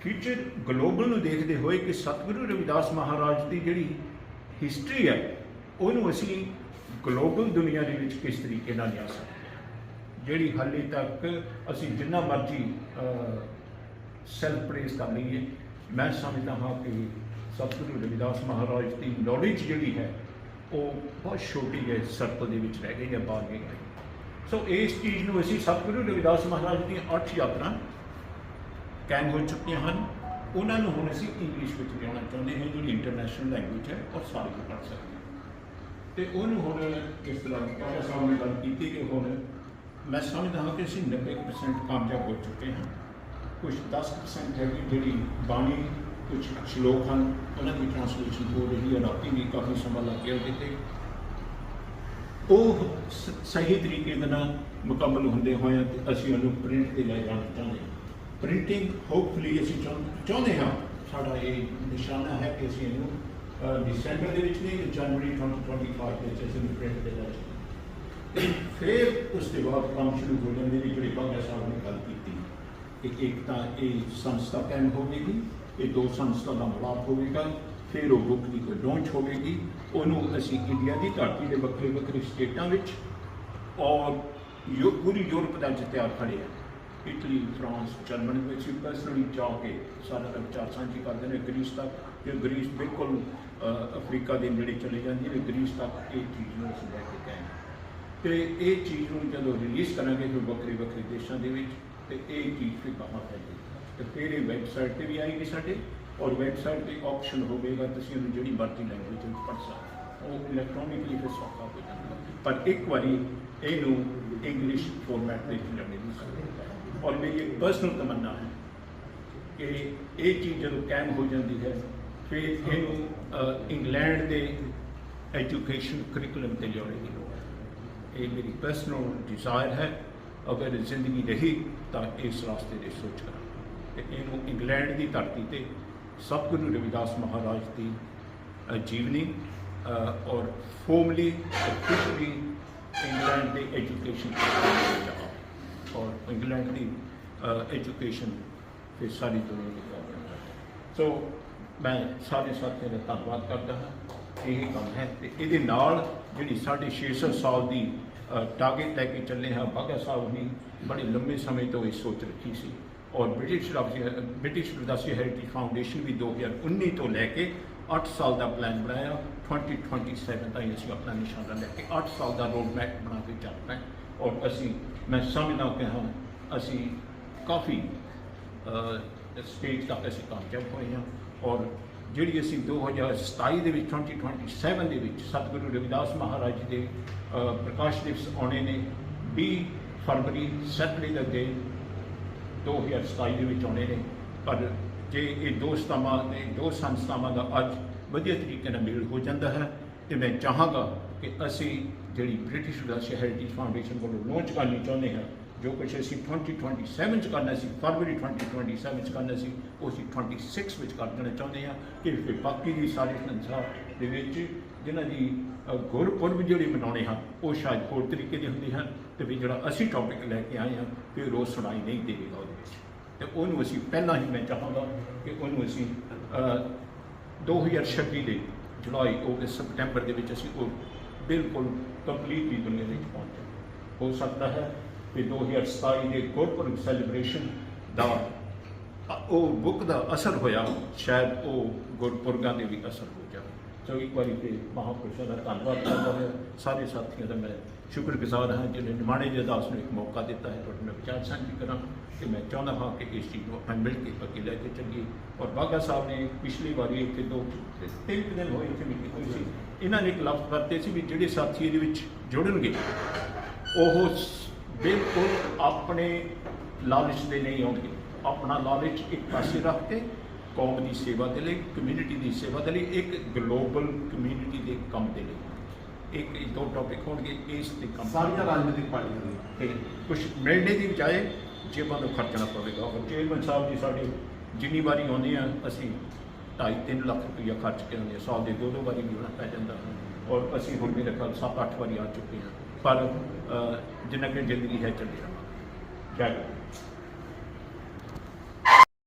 ਫਿਊਚਰ ਗਲੋਬਲ ਨੂੰ ਦੇਖਦੇ ਹੋਏ ਕਿ ਸਤਿਗੁਰੂ ਰਵਿਦਾਸ ਮਹਾਰਾਜ ਦੀ ਜਿਹੜੀ ਹਿਸਟਰੀ ਹੈ, ਉਹਨੂੰ ਅਸੀਂ ਗਲੋਬਲ ਦੁਨੀਆ ਦੇ ਵਿੱਚ ਕਿਸ ਤਰੀਕੇ ਨਾਲ ਜਾ ਸਕਦੇ ਜਿਹੜੀ ਹਾਲੇ ਤੱਕ ਅਸੀਂ ਜਿੰਨਾ ਮਰਜ਼ੀ ਸੈਲਫ ਪ੍ਰੇਸ ਕਰ ਲਈਏ, ਮੈਂ ਸਮਝਦਾ ਹਾਂ ਕਿ ਸਤਿਗੁਰੂ ਰਵਿਦਾਸ ਮਹਾਰਾਜ ਦੀ ਨੌਲੇਜ ਜਿਹੜੀ ਹੈ, ਉਹ ਬਹੁਤ ਛੋਟੀ ਜਿਹੀ ਸਰਕਲ ਦੇ ਵਿੱਚ ਰਹਿ ਗਈ ਹੈ, ਬਾਹਰ ਨਹੀਂ ਗਈ ਸੋ ਇਸ ਚੀਜ਼ ਨੂੰ ਅਸੀਂ ਸਤਿਗੁਰੂ ਰਵਿਦਾਸ ਮਹਾਰਾਜ ਦੀਆਂ ਅੱਠ ਯਾਤਰਾ ਕੈਮ ਹੋ ਚੁੱਕੀਆਂ ਹਨ। ਉਹਨਾਂ ਨੂੰ ਹੁਣ ਅਸੀਂ ਇੰਗਲਿਸ਼ ਵਿੱਚ ਲਿਆਉਣਾ ਚਾਹੁੰਦੇ ਹਾਂ, ਜਿਹੜੀ ਇੰਟਰਨੈਸ਼ਨਲ ਲੈਂਗੁਏਜ ਹੈ ਔਰ ਸਾਰੇ ਲੋਕ ਪੜ੍ਹ ਸਕਦੇ ਤੇ ਉਹਨੂੰ ਹੁਣ ਇਸ ਤਰ੍ਹਾਂ ਪਾਪਾ ਸਾਹਿਬ ਨੇ ਗੱਲ ਕੀਤੀ ਕਿ ਹੁਣ ਮੈਂ ਸਮਝਦਾ ਹਾਂ ਕਿ ਅਸੀਂ 90% ਕਾਮਯਾਬ ਹੋ ਚੁੱਕੇ ਹਾਂ। ਕੁਝ 10% ਹੈਗੀ ਜਿਹੜੀ ਬਾਣੀ ਕੁਝ ਸ਼ਲੋਕ ਹਨ, ਉਹਨਾਂ ਦੀ ਟ੍ਰਾਂਸਲੇਸ਼ਨ ਹੋ ਰਹੀ ਹੈ। ਰਾਤੀ ਵੀ ਕਾਫੀ ਸਮਾਂ ਲੱਗ ਗਿਆ ਉਹਦੇ ਤੇ ਉਹ ਸ- ਸਹੀ ਤਰੀਕੇ ਦੇ ਨਾਲ ਮੁਕੰਮਲ ਹੁੰਦੇ ਹੋਏ ਤੇ ਅਸੀਂ ਉਹਨੂੰ ਪ੍ਰਿੰਟ ਤੇ ਲੈ ਜਾਣਾ ਚਾਹੁੰਦੇ ਹਾਂ। ਪ੍ਰਿੰਟਿੰਗ ਹੋਪਫੁਲੀ ਅਸੀਂ ਚਾਹੁੰ- ਚਾਹੁੰਦੇ ਹਾਂ। ਸਾਡਾ ਇਹ ਨਿਸ਼ਾਨਾ ਹੈ ਕਿ ਅਸੀਂ ਇਹਨੂੰ Uh, ਦਸੰਬਰ ਦੇ ਵਿੱਚ ਨਹੀਂ ਜਨਵਰੀ 2025 ਵਿੱਚ ਅਸੀਂ ਪ੍ਰਿੰਟ ਤੇ ਲੈ ਫਿਰ ਉਸ ਦੇ ਬਾਅਦ ਕੰਮ ਸ਼ੁਰੂ ਹੋ ਜਾਂਦੇ ਨੇ, ਜਿਹੜੇ ਬਾਗਾ ਸਾਹਿਬ ਨੇ ਗੱਲ ਕੀਤੀ। ਕਿ ਇੱਕ ਤਾਂ ਇਹ ਸੰਸਥਾ ਕਾਇਮ ਹੋਵੇਗੀ, ਇਹ ਦੋ ਸੰਸਥਾ ਦਾ ਮਿਲਾਪ ਹੋਵੇਗਾ, ਫਿਰ ਉਹ ਬੁੱਕ ਦੀ ਕੋਈ ਲਾਂਚ ਹੋਵੇਗੀ। ਉਹਨੂੰ ਅਸੀਂ ਇੰਡੀਆ ਦੀ ਧਰਤੀ ਦੇ ਵੱਖਰੇ ਵੱਖਰੇ ਸਟੇਟਾਂ ਵਿੱਚ ਔਰ ਯੂ, ਪੂਰੀ ਯੂਰਪ ਦਾ ਵਿੱਚ ਤਿਆਰ ਖੜੇ ਇਟਲੀ, ਫਰਾਂਸ, ਜਰਮਨੀ ਵਿੱਚ ਵੀ ਪਰਸਨਲੀ ਜਾ ਕੇ ਸਾਰਾ ਦਾ ਵਿਚਾਰ ਸਾਂਝੀ ਕਰਦੇ ਨੇ, ਗ੍ਰੀਸ ਤੱਕ। ਜੇ ਗ੍ਰੀਸ ਬਿਲਕੁਲ ਅਫਰੀਕਾ ਦੇ ਨੇੜੇ ਚਲੇ ਜਾਂਦੀ ਹੈ ਗ੍ਰੀਸ ਤੱਕ ਇਹ ਚੀਜ਼ ਨੂੰ ਅਸੀਂ ਲੈ ਕੇ ਗਏ ਹਾਂ। ਤੇ ਇਹ ਚੀਜ਼ ਨੂੰ ਜਦੋਂ ਰਿਲੀਜ਼ ਕਰਾਂਗੇ ਫਿਰ ਵੱਖਰੇ ਵੱਖਰੇ ਦੇਸ਼ਾਂ ਦੇ ਵਿੱਚ, ਤੇ ਇਹ ਚੀਜ਼ ਫਿਰ ਬਾਹਰ ਫੈਲੇਗੀ ਤੇ ਫਿਰ ਇਹ ਵੈਬਸਾਈਟ ਤੇ ਵੀ ਆਏਗੀ ਸਾਡੇ, ਔਰ ਵੈਬਸਾਈਟ ਤੇ ਆਪਸ਼ਨ ਹੋਵੇਗਾ, ਤੁਸੀਂ ਉਹਨੂੰ ਜਿਹੜੀ ਮਰਜ਼ੀ ਲੈਂਗੁਏਜ ਵਿੱਚ ਪੜ੍ਹ ਸਕਦੇ ਉਹ ਇਲੈਕਟ੍ਰੋਨਿਕਲੀ ਫਿਰ ਸੌਖਾ ਹੋ ਜਾਂਦਾ। ਪਰ ਇੱਕ ਵਾਰੀ ਇਹਨੂੰ ਇੰਗਲਿਸ਼ ਫੋਰਮੈਟ ਦੇ ਵਿੱਚ ਲਿਆਉਣੀ ਦੀ ਜ਼ਰੂਰਤ ਹੈ। ਔਰ ਮੇਰੀ ਇੱਕ ਪਰਸਨਲ ਤਮੰਨਾ ਹੈ ਕਿ ਇਹ ਚੀਜ਼ ਜਦੋਂ ਕਾਇਮ ਹੋ ਜਾਂਦੀ ਹੈ ਫਿਰ ਇਹਨੂੰ ਇੰਗਲੈਂਡ ਦੇ ਐਜੂਕੇਸ਼ਨ ਕਰਿਕੂਲਮ ਤੇ ਲਿਆਉਣ ਦੀ ਲੋੜ ਹੈ ਇਹ ਮੇਰੀ ਪਰਸਨਲ ਡਿਜ਼ਾਇਰ ਹੈ। ਅਗਰ ਜ਼ਿੰਦਗੀ ਰਹੀ, ਤਾਂ ਇਸ ਰਾਸਤੇ ਦੇ ਸੋਚ ਕਰਾਂ। ਤੇ ਇਹਨੂੰ ਇੰਗਲੈਂਡ ਦੀ ਧਰਤੀ ਤੇ ਸਤਿਗੁਰੂ ਰਵਿਦਾਸ ਮਹਾਰਾਜ ਦੀ ਜੀਵਨੀ ਔਰ ਫੋਰਮਲੀ ਅਫੀਸ਼ੀਅਲੀ ਇੰਗਲੈਂਡ ਦੇ ਐਜੂਕੇਸ਼ਨ ਔਰ ਇੰਗਲੈਂਡ ਦੀ ਐਜੂਕੇਸ਼ਨ ਫਿਰ ਸਾਰੀ ਦੁਨੀਆ ਦੀ ਗਵਰਨਮੈਂਟ ਹੈ। ਸੋ ਮੈਂ ਸਾਰੇ ਸਾਥੀਆਂ ਦਾ ਧੰਨਵਾਦ ਕਰਦਾ ਹਾਂ। ਇਹ ਕੰਮ ਹੈ ਤੇ ਇਹਦੇ ਨਾਲ ਜਿਹੜੀ ਸਾਡੇ 600 ਸਾਲ ਦੀ ਟਾਰਗੇਟ ਲੈ ਕੇ ਚੱਲੇ ਹਾਂ ਬਾਗਾ ਸਾਹਿਬ ਨੇ ਬੜੇ ਲੰਬੇ ਸਮੇਂ ਤੋਂ ਇਹ ਸੋਚ ਰੱਖੀ ਸੀ। ਔਰ ਬ੍ਰਿਟਿਸ਼ ਰਾਜੀ ਬ੍ਰਿਟਿਸ਼ ਵਿਰਾਸਤੀ ਹੈਰੀਟੇਜ ਫਾਊਂਡੇਸ਼ਨ ਵੀ 2019 ਤੋਂ ਲੈ ਕੇ 8 ਸਾਲ ਦਾ ਪਲਾਨ ਬਣਾਇਆ। 2027 ਤਾਈਂ ਅਸੀਂ ਆਪਣਾ ਨਿਸ਼ਾਨਾ ਲੈ ਕੇ 8 ਸਾਲ ਦਾ ਰੋਡ ਮੈਪ ਬਣਾ ਕੇ ਚੱਲ ਰਹੇ ਔਰ ਅਸੀਂ, ਮੈਂ ਸਮਝਦਾ ਕਿ ਹਾਂ, ਅਸੀਂ ਕਾਫੀ ਸਟੇਜ ਤੱਕ ਅਸੀਂ ਕਾਮਯਾਬ ਹੋਏ ਹਾਂ। ਔਰ ਜਿਹੜੀ ਅਸੀਂ 2027 ਦੇ ਵਿੱਚ 2027 ਦੇ ਵਿੱਚ ਸਤਿਗੁਰੂ ਰਵਿਦਾਸ ਮਹਾਰਾਜ ਜੀ ਦੇ ਪ੍ਰਕਾਸ਼ ਦਿਵਸ ਆਉਣੇ ਨੇ 20 ਫਰਵਰੀ, ਸੈਟਰਡੇ ਦਾ ਦਿਨ 2027 ਦੇ ਵਿੱਚ ਆਉਣੇ ਨੇ। ਪਰ ਜੇ ਇਹ ਦੋ ਸਤਾਵਾਂ ਨੇ ਦੋ ਸੰਸਥਾਵਾਂ ਦਾ ਅੱਜ ਵਧੀਆ ਤਰੀਕੇ ਨਾਲ ਮੇਲ ਹੋ ਜਾਂਦਾ ਹੈ, ਤੇ ਮੈਂ ਚਾਹਾਂਗਾ ਕਿ ਅਸੀਂ ਜਿਹੜੀ ਬ੍ਰਿਟਿਸ਼ ਵਿਰਾਸਤੀ ਹੈਰੀਟੇਜ ਫਾਊਂਡੇਸ਼ਨ ਵੱਲੋਂ ਲਾਂਚ ਕਰਨੀ ਚਾਹੁੰਦੇ ਹਾਂ ਜੋ ਕੁਛ ਅਸੀਂ 2027 ਚ ਕਰਨਾ ਸੀ ਫਰਵਰੀ 2027 ਚ ਕਰਨਾ ਸੀ ਉਹ ਅਸੀਂ 26 ਵਿੱਚ ਕਰ ਦੇਣਾ ਚਾਹੁੰਦੇ ਹਾਂ ਕਿ ਫਿਰ ਬਾਕੀ ਦੀ ਸਾਰੀ ਸੰਸਾਰ ਦੇ ਵਿੱਚ ਜਿਨ੍ਹਾਂ ਦੀ ਗੁਰਪੁਰਬ ਜਿਹੜੇ ਮਨਾਉਣੇ ਹਨ ਉਹ ਸ਼ਾਇਦ ਹੋਰ ਤਰੀਕੇ ਦੇ ਹੁੰਦੇ ਹਨ ਤੇ ਵੀ ਜਿਹੜਾ ਅਸੀਂ ਟੌਪਿਕ ਲੈ ਕੇ ਆਏ ਹਾਂ ਫਿਰ ਉਹ ਸੁਣਾਈ ਨਹੀਂ ਦੇਵੇਗਾ ਉਹਦੇ ਵਿੱਚ। ਤੇ ਉਹਨੂੰ ਅਸੀਂ ਪਹਿਲਾਂ ਹੀ ਮੈਂ ਚਾਹਾਂਗਾ ਕਿ ਉਹਨੂੰ ਅਸੀਂ ਅ, 2026 ਦੇ ਜੁਲਾਈ ਅਗਸਤ ਸਪਟੈਂਬਰ ਦੇ ਵਿੱਚ ਅਸੀਂ ਉਹ ਬਿਲਕੁਲ ਕੰਪਲੀਟਲੀ ਦੁਨੀਆ ਦੇ ਵਿੱਚ ਪਹੁੰਚ ਜਾਵੇ ਹੋ ਸਕਦਾ ਹੈ ਕਿ 2027 ਦੇ ਗੁਰਪੁਰਬ ਸੈਲੀਬ੍ਰੇਸ਼ਨ ਦਾ ਉਹ ਬੁੱਕ ਦਾ ਅਸਰ ਹੋਇਆ। ਸ਼ਾਇਦ ਉਹ ਗੁਰਪੁਰਗਾਂ ਦੇ ਵੀ ਅਸਰ ਹੋ ਜਾਵੇ ਸੋ ਇੱਕ ਵਾਰੀ ਫਿਰ ਮਹਾਂਪੁਰਸ਼ਾਂ ਦਾ ਧੰਨਵਾਦ ਕਰਦਾ ਹਾਂ। ਸਾਰੇ ਸਾਥੀਆਂ ਦਾ ਮੈਂ ਸ਼ੁਕਰਗੁਜ਼ਾਰ ਹਾਂ ਜਿਹਨੇ ਨਿਮਾਣੇ ਜੀ ਦਾਸ ਨੂੰ ਇੱਕ ਮੌਕਾ ਦਿੱਤਾ ਹੈ। ਤੁਹਾਡੇ ਨਾਲ ਵਿਚਾਰ ਸਾਂਝੀ ਕਰਾਂ ਕਿ ਮੈਂ ਚਾਹੁੰਦਾ ਹਾਂ ਕਿ ਇਸ ਚੀਜ਼ ਨੂੰ ਆਪਾਂ ਮਿਲ ਕੇ ਅੱਗੇ ਲੈ ਕੇ ਚੱਲੀਏ। ਔਰ ਬਾਗਾ ਸਾਹਿਬ ਨੇ ਪਿਛਲੀ ਵਾਰੀ ਇੱਥੇ ਦੋ ਤਿੰਨ ਦਿਨ ਹੋਏ ਇੱਥੇ ਮੀਟਿੰਗ ਹੋਈ ਸੀ। ਇਹਨਾਂ ਨੇ ਇੱਕ ਲਫ਼ਜ਼ ਵਰਤੇ ਸੀ ਵੀ ਜਿਹੜੇ ਸਾਥੀ ਇਹਦੇ ਵਿੱਚ ਜੁੜਨਗੇ, ਉਹ ਬਿਲਕੁਲ ਆਪਣੇ ਲਾਲਚ ਦੇ ਨਹੀਂ ਆਉਣਗੇ ਆਪਣਾ ਲਾਲਚ ਇੱਕ ਪਾਸੇ ਰੱਖ ਕੇ ਕੌਮ ਦੀ ਸੇਵਾ ਦੇ ਲਈ ਕਮਿਊਨਿਟੀ ਦੀ ਸੇਵਾ ਦੇ ਲਈ ਇੱਕ ਗਲੋਬਲ ਕਮਿਊਨਿਟੀ ਦੇ ਕੰਮ ਦੇ ਲਈ। ਇੱਕ ਇਹ ਦੋ ਟੌਪਿਕ ਹੋਣਗੇ ਇਸ ਤੇ ਕੰਮ ਸਾਰੀਆਂ ਰਾਜਨੀਤਿਕ ਪਾਰਟੀਆਂ ਦੇ ਤੇ ਕੁਝ ਮਿਲਣੇ ਦੀ ਬਜਾਏ ਜੇਬਾਂ ਤੋਂ ਖਰਚਣਾ ਪਵੇਗਾ। ਔਰ ਚੇਅਰਮੈਨ ਸਾਹਿਬ ਜੀ ਸਾਡੇ ਜਿੰਨੀ ਵਾਰੀ ਆਉਂਦੇ ਆ ਅਸੀਂ 2.5 ਲੱਖ ਰੁਪਈਆ ਖਰਚ ਕੇ ਆਉਂਦੇ ਹਾਂ ਸਾਲ ਦੇ ਦੋ ਦੋ ਵਾਰੀ ਵੀ ਆਉਣਾ ਪੈ ਜਾਂਦਾ। ਔਰ ਅਸੀਂ ਹੁਣ ਮੇਰੇ ਖਿਆਲ 7-8 ਵਾਰੀ ਆ ਚੁੱਕੇ ਹਾਂ ਪਰ ਜਿੰਨਾ ਕਿ ਜ਼ਿੰਦਗੀ ਹੈ ਚੱਲੀ ਰਹਾਂਗੇ ਜੈ ਗੁਰੂ।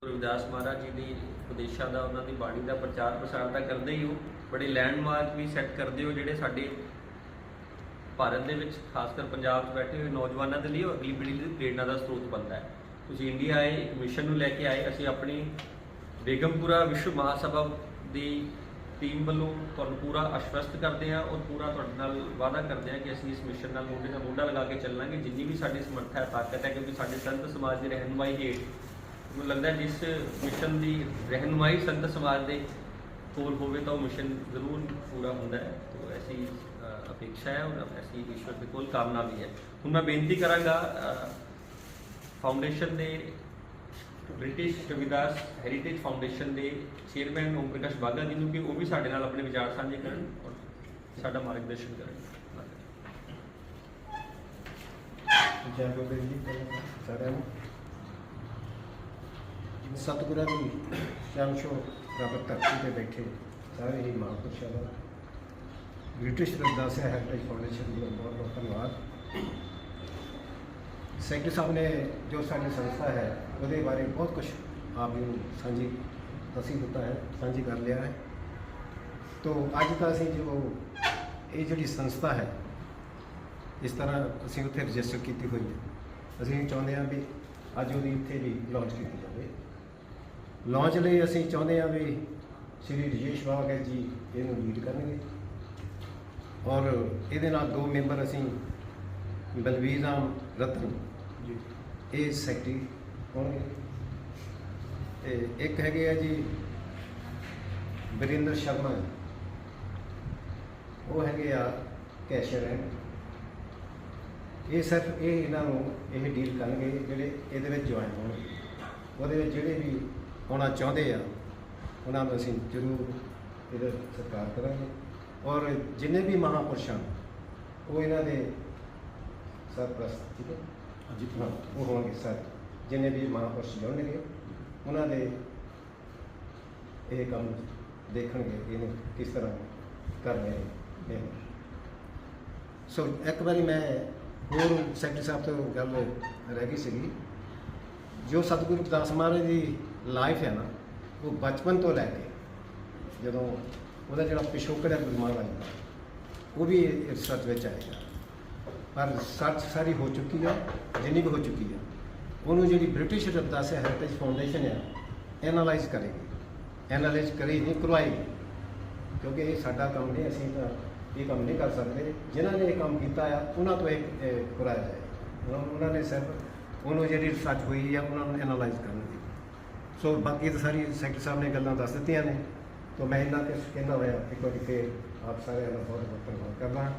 ਰਵਿਦਾਸ ਮਹਾਰਾਜ ਜੀ ਦੀ ਉਪਦੇਸ਼ਾਂ ਦਾ, ਉਹਨਾਂ ਦੀ ਬਾਣੀ ਦਾ ਪ੍ਰਚਾਰ ਪ੍ਰਸਾਰ ਤਾਂ ਕਰਦੇ ਹੀ ਹੋ, ਬੜੇ ਲੈਂਡਮਾਰਕ ਵੀ ਸੈੱਟ ਕਰਦੇ ਹੋ ਜਿਹੜੇ ਸਾਡੇ ਭਾਰਤ ਦੇ ਵਿੱਚ, ਖਾਸ ਕਰ ਪੰਜਾਬ 'ਚ ਬੈਠੇ ਹੋਏ ਨੌਜਵਾਨਾਂ ਦੇ ਲਈ ਉਹ ਅਗਲੀ ਪੀੜ੍ਹੀ ਲਈ ਪ੍ਰੇਰਣਾ ਦਾ ਸਰੋਤ ਬਣਦਾ ਹੈ। ਤੁਸੀਂ ਇੰਡੀਆ ਆਏ ਇੱਕ ਮਿਸ਼ਨ ਨੂੰ ਲੈ ਕੇ ਆਏ, ਅਸੀਂ ਆਪਣੀ ਬੇਗਮਪੁਰਾ ਵਿਸ਼ਵ ਮਹਾਸਭਾ ਦੀ ਟੀਮ ਵੱਲੋਂ ਤੁਹਾਨੂੰ ਪੂਰਾ ਅਸ਼ਵਸਤ ਕਰਦੇ ਆ ਔਰ ਪੂਰਾ ਤੁਹਾਡੇ ਨਾਲ ਵਾਅਦਾ ਕਰਦੇ ਆ ਕਿ ਅਸੀਂ ਇਸ ਮਿਸ਼ਨ ਨਾਲ ਮੋਢੇ ਨਾਲ ਮੋਢਾ ਲਗਾ ਕੇ ਚੱਲਾਂਗੇ। ਜਿੰਨੀ ਵੀ ਸਾਡੀ ਸਮਰੱਥਾ ਹੈ, ਤਾਕਤ ਹੈ, ਕਿਉਂਕਿ ਸਾਡੇ ਸੰਤ ਸਮਾਜ ਦੀ ਰਹਿਨਮਾਈ ਹੇਠ ਮੈਨੂੰ ਲੱਗਦਾ ਜਿਸ ਮਿਸ਼ਨ ਦੀ ਰਹਿਨਮਾਈ ਸੰਤ ਸਮਾਜ ਦੇ ਕੋਲ ਹੋਵੇ ਤਾਂ ਉਹ ਮਿਸ਼ਨ ਜ਼ਰੂਰ ਪੂਰਾ ਹੁੰਦਾ ਹੈ। ਤੋਂ ਐਸੀ ਅਪੇਕਸ਼ਾ ਹੈ ਔਰ ਐਸੀ ਈਸ਼ਵਰ ਦੇ ਕੋਲ ਕਾਮਨਾ ਵੀ ਹੈ। ਹੁਣ ਮੈਂ ਬੇਨਤੀ ਕਰਾਂਗਾ ਫਾਊਂਡੇਸ਼ਨ ਦੇ ਬ੍ਰਿਟਿਸ਼ ਰਵਿਦਾਸ ਹੈਰੀਟੇਜ ਫਾਊਂਡੇਸ਼ਨ ਦੇ ਚੇਅਰਮੈਨ ਓਮ ਪ੍ਰਕਾਸ਼ ਬਾਗਾ ਜੀ ਨੂੰ ਕਿ ਉਹ ਵੀ ਸਾਡੇ ਨਾਲ ਆਪਣੇ ਵਿਚਾਰ ਸਾਂਝੇ ਕਰਨ ਔਰ ਸਾਡਾ ਮਾਰਗਦਰਸ਼ਨ ਕਰਨ। ਜੈ ਬਾਬਾ ਜੀ ਸਾਰਿਆਂ ਨੂੰ। ਸਤਿਗੁਰਾਂ ਦੀ ਸ਼ਾਨਸ਼ੋ ਪ੍ਰਾਪਤ ਧਰਤੀ ਤੇ ਬੈਠੇ ਸਾਰੇ ਹੀ ਮਹਾਂਪੁਰਸ਼ਾਂ ਦਾ ਬ੍ਰਿਟਿਸ਼ ਰਵਿਦਾਸਿਆ ਹੈਰੀਟੇਜ ਫਾਊਂਡੇਸ਼ਨ ਦਾ ਬਹੁਤ ਬਹੁਤ ਧੰਨਵਾਦ। ਸੈਕਟਰੀ ਸਾਹਿਬ ਨੇ ਜੋ ਸਾਡੀ ਸੰਸਥਾ ਹੈ ਉਹਦੇ ਬਾਰੇ ਬਹੁਤ ਕੁਝ ਆਪ ਜੀ ਨੂੰ ਸਾਂਝੀ ਦੱਸੀ ਦਿੱਤਾ ਹੈ ਸਾਂਝੀ ਕਰ ਲਿਆ ਹੈ। ਤੋ ਅੱਜ ਤਾਂ ਅਸੀਂ ਜੋ ਇਹ ਜਿਹੜੀ ਸੰਸਥਾ ਹੈ ਇਸ ਤਰ੍ਹਾਂ ਅਸੀਂ ਉੱਥੇ ਰਜਿਸਟਰ ਕੀਤੀ ਹੋਈ ਹੈ। ਅਸੀਂ ਚਾਹੁੰਦੇ ਹਾਂ ਵੀ ਅੱਜ ਉਹਦੀ ਇੱਥੇ ਵੀ ਲਾਂਚ ਕੀਤੀ ਜਾਵੇ। ਲਾਂਚ ਲਈ ਅਸੀਂ ਚਾਹੁੰਦੇ ਹਾਂ ਵੀ ਸ਼੍ਰੀ ਰਜੇਸ਼ ਬਾਗ ਜੀ ਇਹਨੂੰ ਲੀਡ ਕਰਨਗੇ। ਔਰ ਇਹਦੇ ਨਾਲ ਦੋ ਮੈਂਬਰ ਅਸੀਂ ਬਲਵੀਰ ਰਾਮ ਰਤਨ ਜੀ। ਇਹ ਸੈਕਟਰੀ ਹੋਣਗੇ ਤੇ ਇੱਕ ਹੈਗੇ ਆ ਜੀ ਬਰਿੰਦਰ ਸ਼ਰਮਾ ਜੀ। ਉਹ ਹੈਗੇ ਆ ਕੈਸ਼ੀਅਰ ਹੈ। ਇਹ ਸਿਰਫ ਇਹ ਇਹਨਾਂ ਨੂੰ ਇਹ ਡੀਲ ਕਰਨਗੇ ਜਿਹੜੇ ਇਹਦੇ ਵਿੱਚ ਜੁਆਇਨ ਹੋਣਗੇ ਉਹਦੇ ਵਿੱਚ ਜਿਹੜੇ ਵੀ ਹੋਣਾ ਚਾਹੁੰਦੇ ਆ ਉਹਨਾਂ ਨੂੰ ਅਸੀਂ ਜ਼ਰੂਰ ਇਹਦਾ ਸਤਿਕਾਰ ਕਰਾਂਗੇ। ਔਰ ਜਿੰਨੇ ਵੀ ਮਹਾਪੁਰਸ਼ਾਂ ਉਹ ਇਹਨਾਂ ਦੇ ਸਰਪ੍ਰਸਤ ਠੀਕ ਹੈ? ਹਾਂ ਉਹ ਹੋਣਗੇ ਸਾਰੇ। ਜਿੰਨੇ ਵੀ ਮਹਾਪੁਰਸ਼ ਜੁੜਨਗੇ ਉਹਨਾਂ ਦੇ ਇਹ ਕੰਮ ਦੇਖਣਗੇ ਇਹਨੂੰ ਕਿਸ ਤਰ੍ਹਾਂ ਕਰ ਰਹੇ ਨੇ ਸੋ ਇੱਕ ਵਾਰੀ ਮੈਂ ਹੋਰ ਸੈਕਟਰੀ ਸਾਹਿਬ ਤੋਂ ਗੱਲ ਰਹਿ ਗਈ ਸੀਗੀ। ਜੋ ਸਤਿਗੁਰੂ ਰਵਿਦਾਸ ਮਹਾਰਾਜ ਦੀ ਲਾਈਫ ਹੈ ਨਾ, ਉਹ ਬਚਪਨ ਤੋਂ ਲੈ ਕੇ ਜਦੋਂ ਉਹਦਾ ਜਿਹੜਾ ਪਿਛੋਕੜ ਹੈ ਗੁਰੂ ਮਹਾਰਾਜ ਦਾ, ਉਹ ਵੀ ਇਸ ਸੱਚ ਵਿੱਚ ਆਏਗਾ। ਪਰ ਸੱਚ ਸਾਰੀ ਹੋ ਚੁੱਕੀ ਆ ਜਿੰਨੀ ਵੀ ਹੋ ਚੁੱਕੀ ਆ ਉਹਨੂੰ ਜਿਹੜੀ ਬ੍ਰਿਟਿਸ਼ ਰਵਿਦਾਸ ਹੈਰੀਟੇਜ ਫਾਊਂਡੇਸ਼ਨ ਆ ਐਨਾਲਾਈਜ਼ ਕਰੇਗੀ। ਐਨਾਲਾਈਜ਼ ਕਰੀ ਨਹੀਂ, ਕਰਵਾਏਗੀ। ਕਿਉਂਕਿ ਇਹ ਸਾਡਾ ਕੰਮ ਨਹੀਂ, ਅਸੀਂ ਤਾਂ ਇਹ ਕੰਮ ਨਹੀਂ ਕਰ ਸਕਦੇ। ਜਿਨ੍ਹਾਂ ਨੇ ਇਹ ਕੰਮ ਕੀਤਾ ਆ, ਉਹਨਾਂ ਤੋਂ ਇਹ ਇਹ ਕਰਾਇਆ ਜਾਏ। ਉਹਨਾਂ- ਨੇ ਸਿਰਫ ਉਹਨੂੰ ਜਿਹੜੀ ਰਿਸਰਚ ਹੋਈ ਆ, ਉਹਨਾਂ ਨੂੰ ਐਨਾਲਾਈਜ਼ ਕਰਨ ਦੀ ਸੋ ਬਾਕੀ ਤਾਂ ਸਾਰੀ ਸੈਕਟਰ ਸਾਹਿਬ ਨੇ ਗੱਲਾਂ ਦੱਸ ਦਿੱਤੀਆਂ ਨੇ। ਤਾਂ ਮੈਂ ਇਹਨਾਂ ਤੇ ਕਹਿੰਦਾ ਹੋਇਆ, ਇੱਕ ਵਾਰੀ ਫੇਰ ਆਪ ਸਾਰਿਆਂ ਦਾ ਬਹੁਤ ਬਹੁਤ ਧੰਨਵਾਦ ਕਰਦਾ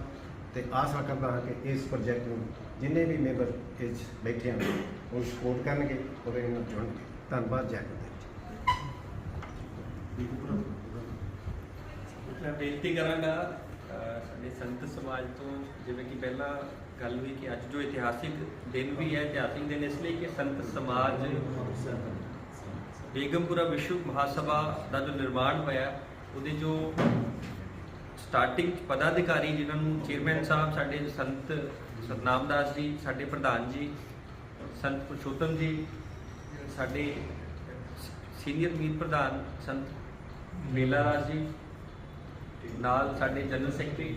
ਤੇ ਆਸ ਕਰਦਾ ਹਾਂ ਕਿ ਇਸ ਪ੍ਰੋਜੈਕਟ ਨੂੰ ਜਿੰਨੇ ਵੀ ਮੈਂਬਰ ਇਸ 'ਚ ਬੈਠੇ ਹਨ ਉਹ ਸਪੋਰਟ ਕਰਨਗੇ ਔਰ ਇਹਨਾਂ ਨਾਲ ਜੁੜਨਗੇ। ਧੰਨਵਾਦ, ਜੈ ਗੁਰੂ ਮੈਂ ਬੇਨਤੀ ਕਰਾਂਗਾ ਸਾਡੇ ਸੰਤ ਸਮਾਜ ਤੋਂ ਜਿਵੇਂ ਕਿ ਪਹਿਲਾਂ ਗੱਲ ਹੋਈ ਕਿ ਅੱਜ ਜੋ ਇਤਿਹਾਸਿਕ ਦਿਨ ਵੀ ਹੈ, ਇਤਿਹਾਸਿਕ ਦਿਨ ਇਸ ਲਈ ਕਿ ਸੰਤ ਸਮਾਜ ਬੇਗਮਪੁਰਾ ਵਿਸ਼ਵ ਮਹਾਸਭਾ ਦਾ ਜੋ ਨਿਰਮਾਣ ਹੋਇਆ, ਉਹਦੇ ਜੋ ਸਟਾਰਟਿੰਗ ਪਦਾਧਿਕਾਰੀ ਜਿਨ੍ਹਾਂ ਨੂੰ ਚੇਅਰਮੈਨ ਸਾਹਿਬ, ਸਾਡੇ ਸੰਤ ਸਤਨਾਮ ਦਾਸ ਜੀ, ਸਾਡੇ ਪ੍ਰਧਾਨ ਜੀ, ਸੰਤ ਪੁਰਸ਼ੋਤਮ ਜੀ, ਸਾਡੇ ਸੀਨੀਅਰ ਮੀਤ ਪ੍ਰਧਾਨ ਸੰਤ ਮੇਲਾ ਰਾਜ ਜੀ, ਨਾਲ ਸਾਡੇ ਜਨਰਲ ਸੈਕਟਰੀ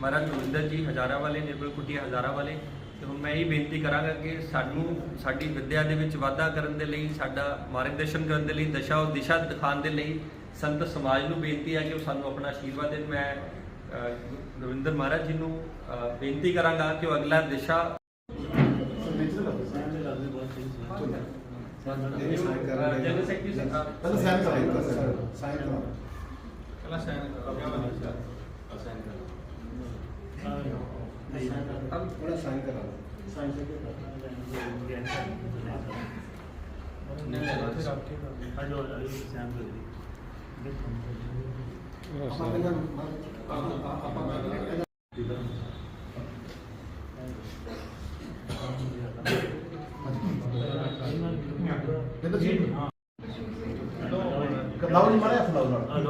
ਮਹਾਰਾਜ ਗੁਰਿੰਦਰ ਜੀ, ਹਜ਼ਾਰਾਂ ਵਾਲੇ, ਨਿਰਮਲ ਕੁੱਟੀਆ ਹਜ਼ਾਰਾਂ ਵਾਲੇ। ਤੇ ਹੁਣ ਮੈਂ ਇਹ ਬੇਨਤੀ ਕਰਾਂਗਾ ਕਿ ਸਾਨੂੰ ਸਾਡੀ ਵਿੱਦਿਆ ਦੇ ਵਿੱਚ ਵਾਧਾ ਕਰਨ ਦੇ ਲਈ, ਸਾਡਾ ਮਾਰਗਦਰਸ਼ਨ ਕਰਨ ਦੇ ਲਈ, ਦਸ਼ਾ ਦਿਸ਼ਾ ਦਿਖਾਉਣ ਦੇ ਲਈ ਸੰਤ ਸਮਾਜ ਨੂੰ ਬੇਨਤੀ ਹੈ ਕਿ ਉਹ ਸਾਨੂੰ ਆਪਣਾ ਆਸ਼ੀਰਵਾਦ ਦੇਣ। ਮੈਂ ਰਵਿੰਦਰ ਮਹਾਰਾਜ ਜੀ ਨੂੰ ਬੇਨਤੀ ਕਰਾਂਗਾ ਕਿ ਉਹ ਅਗਲਾ ਦਿਸ਼ਾ ਸਾਈਨ ਜਨਰਲ ਸੈਕਟਰੀ ਸਾਹਿਬ ਪਹਿਲਾਂ ਸਾਈਨ ਕਰਾਓ। ਸਾਈਨ ਕਰੋ ਪਹਿਲਾਂ ਸਾਈਨ ਕਰਾਂਗਾ ਥੋੜਾ ਸਾਈਨ ਕਰਾਓ। ਆਪਾਂ ਪਹਿਲਾਂ ਆਪਾਂ ਆਪਾਂ ਕਹਿੰਦਾ ਜੀ ਲਾਓ ਜੀ ਮਾਰਿਆ ਲਾਓ ਨਾਲ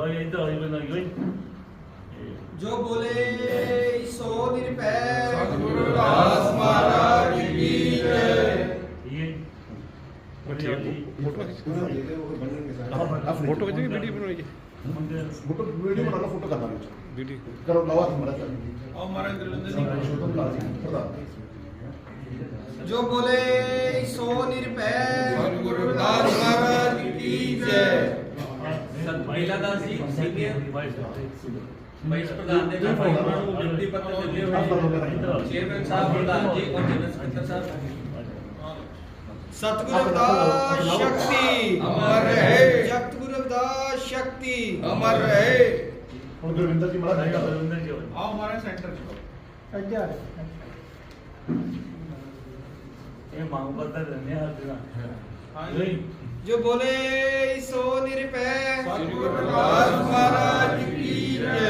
ਜੋ ਬੋਲੇ ਸੋ ਨਿਰਭੈ ਸਤਿਗੁਰੂ ਰਵਿਦਾਸ ਮਹਾਰਾਜ ਕੀ ਜੈ ਉਹਨਾਂ ਫੋਟੋ ਵਿੱਚ ਵੀਡੀਓ ਬਣਾਈ। ਜੀ ਫੋਟੋ ਵੀਡੀਓ ਬਣਾ ਲਓ ਫੋਟੋ ਕਰਨਾ ਵਿੱਚ। ਵੀਡੀਓ। ਕਰੋ ਲਾਓ ਹੱਥ ਮਾਰਾ ਔ ਮਹਾਰਾਜ ਗੁਰਵਿੰਦਰ ਸਿੰਘ ਸ਼ੋਤਮ ਲਾਲ ਜੀ ਪ੍ਰਧਾਨ ਜੋ ਬੋਲੇ ਸੋ ਨਿਰਭੈ। ਸਤਿਗੁਰੂ ਰਵਿਦਾਸ ਮਹਾਰਾਜ ਕੀ ਜੈ। ਸੰਤ ਮੇਲਾ ਦਾਸ ਜੀ ਸੀਨੀਅਰ ਵਾਈਸ ਪ੍ਰਧਾਨ। ਦੇ ਨਾਮ ਉਹਨਾਂ ਨੂੰ ਬੇਨਤੀ ਪੱਤਰ ਦਿੰਦੇ ਹੋਏ ਚੇਅਰਮੈਨ ਸਾਹਿਬ ਪ੍ਰਧਾਨ ਜੀ ਔਰ ਜਨਰਲ ਸਕੱਤਰ ਸਾਹਿਬ। ਸਤਿਗੁਰੂ ਰਵਿਦਾਸ ਸ਼ਕਤੀ ਅਮਰ ਰਹੇ। ਸਤਿਗੁਰੂ ਰਵਿਦਾਸ ਸ਼ਕਤੀ ਅਮਰ ਰਹੇ। ਹੁਣ ਗੁਰਵਿੰਦਰ ਜੀ ਮਾੜਾ ਨਹੀਂ ਆਓ। ਹਮਾਰੇ ਸੈਂਟਰ ਚ ਇਹ ਮੰਗ ਪੱਤਰ ਦਿੰਦੇ ਆ ਅੱਜ ਦਾ ਨਹੀਂ। ਜੋ ਬੋਲੇ ਸੋ ਨਿਰਪੈ ਸਤਿਗੁਰੂ ਰਵਿਦਾਸ ਮਹਾਰਾਜ ਕੀ ਜੈ।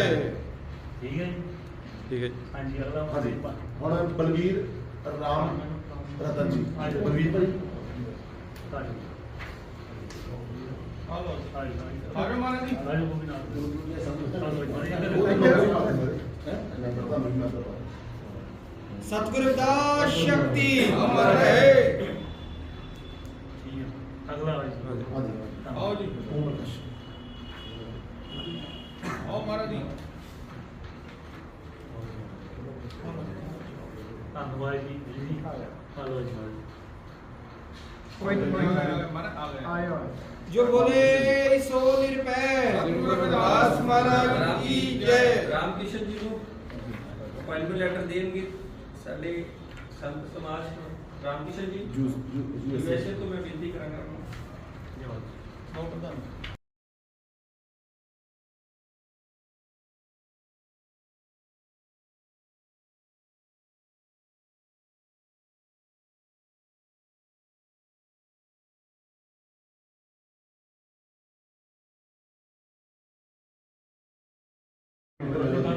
ਠੀਕ ਹੈ ਜੀ? ਠੀਕ ਹੈ ਹਾਂਜੀ ਅਗਲਾ ਹਾਂਜੀ। ਹੁਣ ਬਲਵੀਰ ਰਾਮ ਰਤਨ ਜੀ। ਬਲਵੀਰ ਭਾਈ। ਹਾਂਜੀ ਹਲੋ ਹਾਂਜੀ ਆਜੋ ਮਹਾਰਾਜ ਜੀ। ਆਜੋ ਉਹ ਵੀ ਨਾਲ ਉਹ ਇੱਕ ਨੰਬਰ ਦਾ ਮੈਂ ਕਰਵਾ ਸਤਿਗੁਰੂ ਰਵਿਦਾਸ ਸ਼ਕਤੀ ਅਮਰ ਰਹੇ ਠੀਕ ਹੈ ਅਗਲਾ ਆ ਜੀ ਹਾਂਜੀ ਆਓ ਜੀ ਓਮ ਪ੍ਰਕਾਸ਼ ਆਓ ਮਹਾਰਾਜ ਜੀ ਧੰਨਵਾਦ ਜੀ ਜੀ ਹਲੋ ਜੀ ਜੋ ਬੋਲੇ ਸੋ ਨਿਰਪੈ ਸਤਿਗੁਰੂ ਰਵਿਦਾਸ ਮਹਾਰਾਜ ਕੀ ਜੈ ਰਾਮਕਿਸ਼ਨ ਜੀ ਨੂੰ ਅਪਾਇੰਟਮੈਂਟ ਲੈਟਰ ਦੇਣਗੇ ਸਾਡੇ ਸੰਤ ਸਮਾਜ ਨੂੰ ਰਾਮਕਿਸ਼ਨ ਜੀ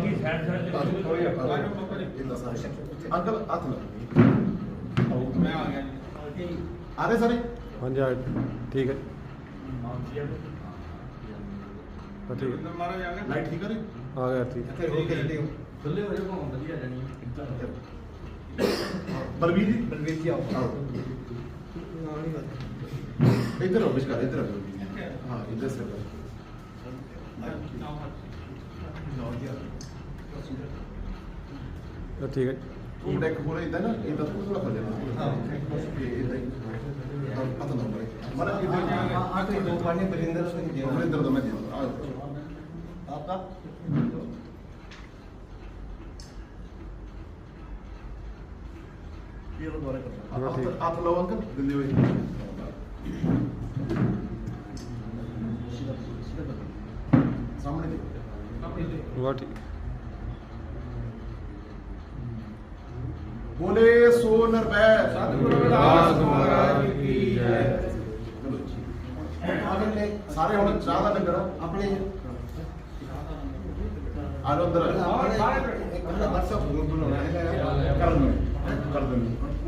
ਜੂਸ ਜੂਸ ਵੈਸੇ ਤੋਂ ਮੈਂ ਬੇਨਤੀ ਕਰਾਂਗਾ ਬਹੁਤ ਪ੍ਰਧਾਨ ਬਾਕੀ ਸਾਈਡ ਸਾਈਡ ਤੇ ਅੰਕਲ ਹੱਥ ਲਾ ਮੈਂ ਆ ਗਿਆ ਜੀ ਆ ਰਹੇ ਸਾਰੇ ਠੀਕ ਹੈ ਮਾਫੀ ਆ ਰਵਿੰਦਰ ਮਹਾਰਾਜ ਆ ਗਏ ਲਾਈਟ ਠੀਕ ਕਰੇ ਆ ਗਿਆ ਠੀਕ ਇੱਥੇ ਰੋਕ ਕੇ ਦਿਓ ਥੱਲੇ ਹੋ ਜਾ ਭਾਵੇਂ ਵਧੀਆ ਜੀ ਜੀ ਹਾਂ ਸੇ ਠੀਕ ਹੈ ਤੂੰ ਡੈਕ ਪੂਰਾ ਇਦਾਂ ਨਾ ਇਦਾਂ ਥੋੜਾ ਥੋੜਾ ਕਰ ਜਾਣਾ ਹਾਂ। ਇਹ ਇਦਾਂ ਹੀ। ਹਾਂ, ਪਤਾ ਨਾ ਮਰੇ ਮਰਾ ਕਿ ਆ ਆ ਤੇ ਦੋ ਪਾਣੇ ਬਰਿੰਦਰ ਸਿੰਘ ਜੀ। ਅੰਦਰ ਦਾ ਮੈਂ ਦੇ ਆ ਆਪਕਾ? ਇਹ ਲੋ ਦੁਆਰਾ ਕਰਨਾ ਹੱਥ ਹੱਥ ਲਓ ਅੰਕਲ ਦਿੰਦੇ ਹੋਏ। ਸਾਹਮਣੇ ਦੇਖੋ ਵਾਹ ਠੀਕ ਬੋਲੇ ਸੋ ਨਰਪੈ ਸਤਿਗੁਰੂ ਰਵਿਦਾਸ ਮਹਾਰਾਜ ਕੀ ਜੈ ਆਪਣੇ ਸਾਰੇ ਹੁਣ ਚਾਹ ਦਾ ਲੰਗਰ ਆ ਆਪਣੇ ਆ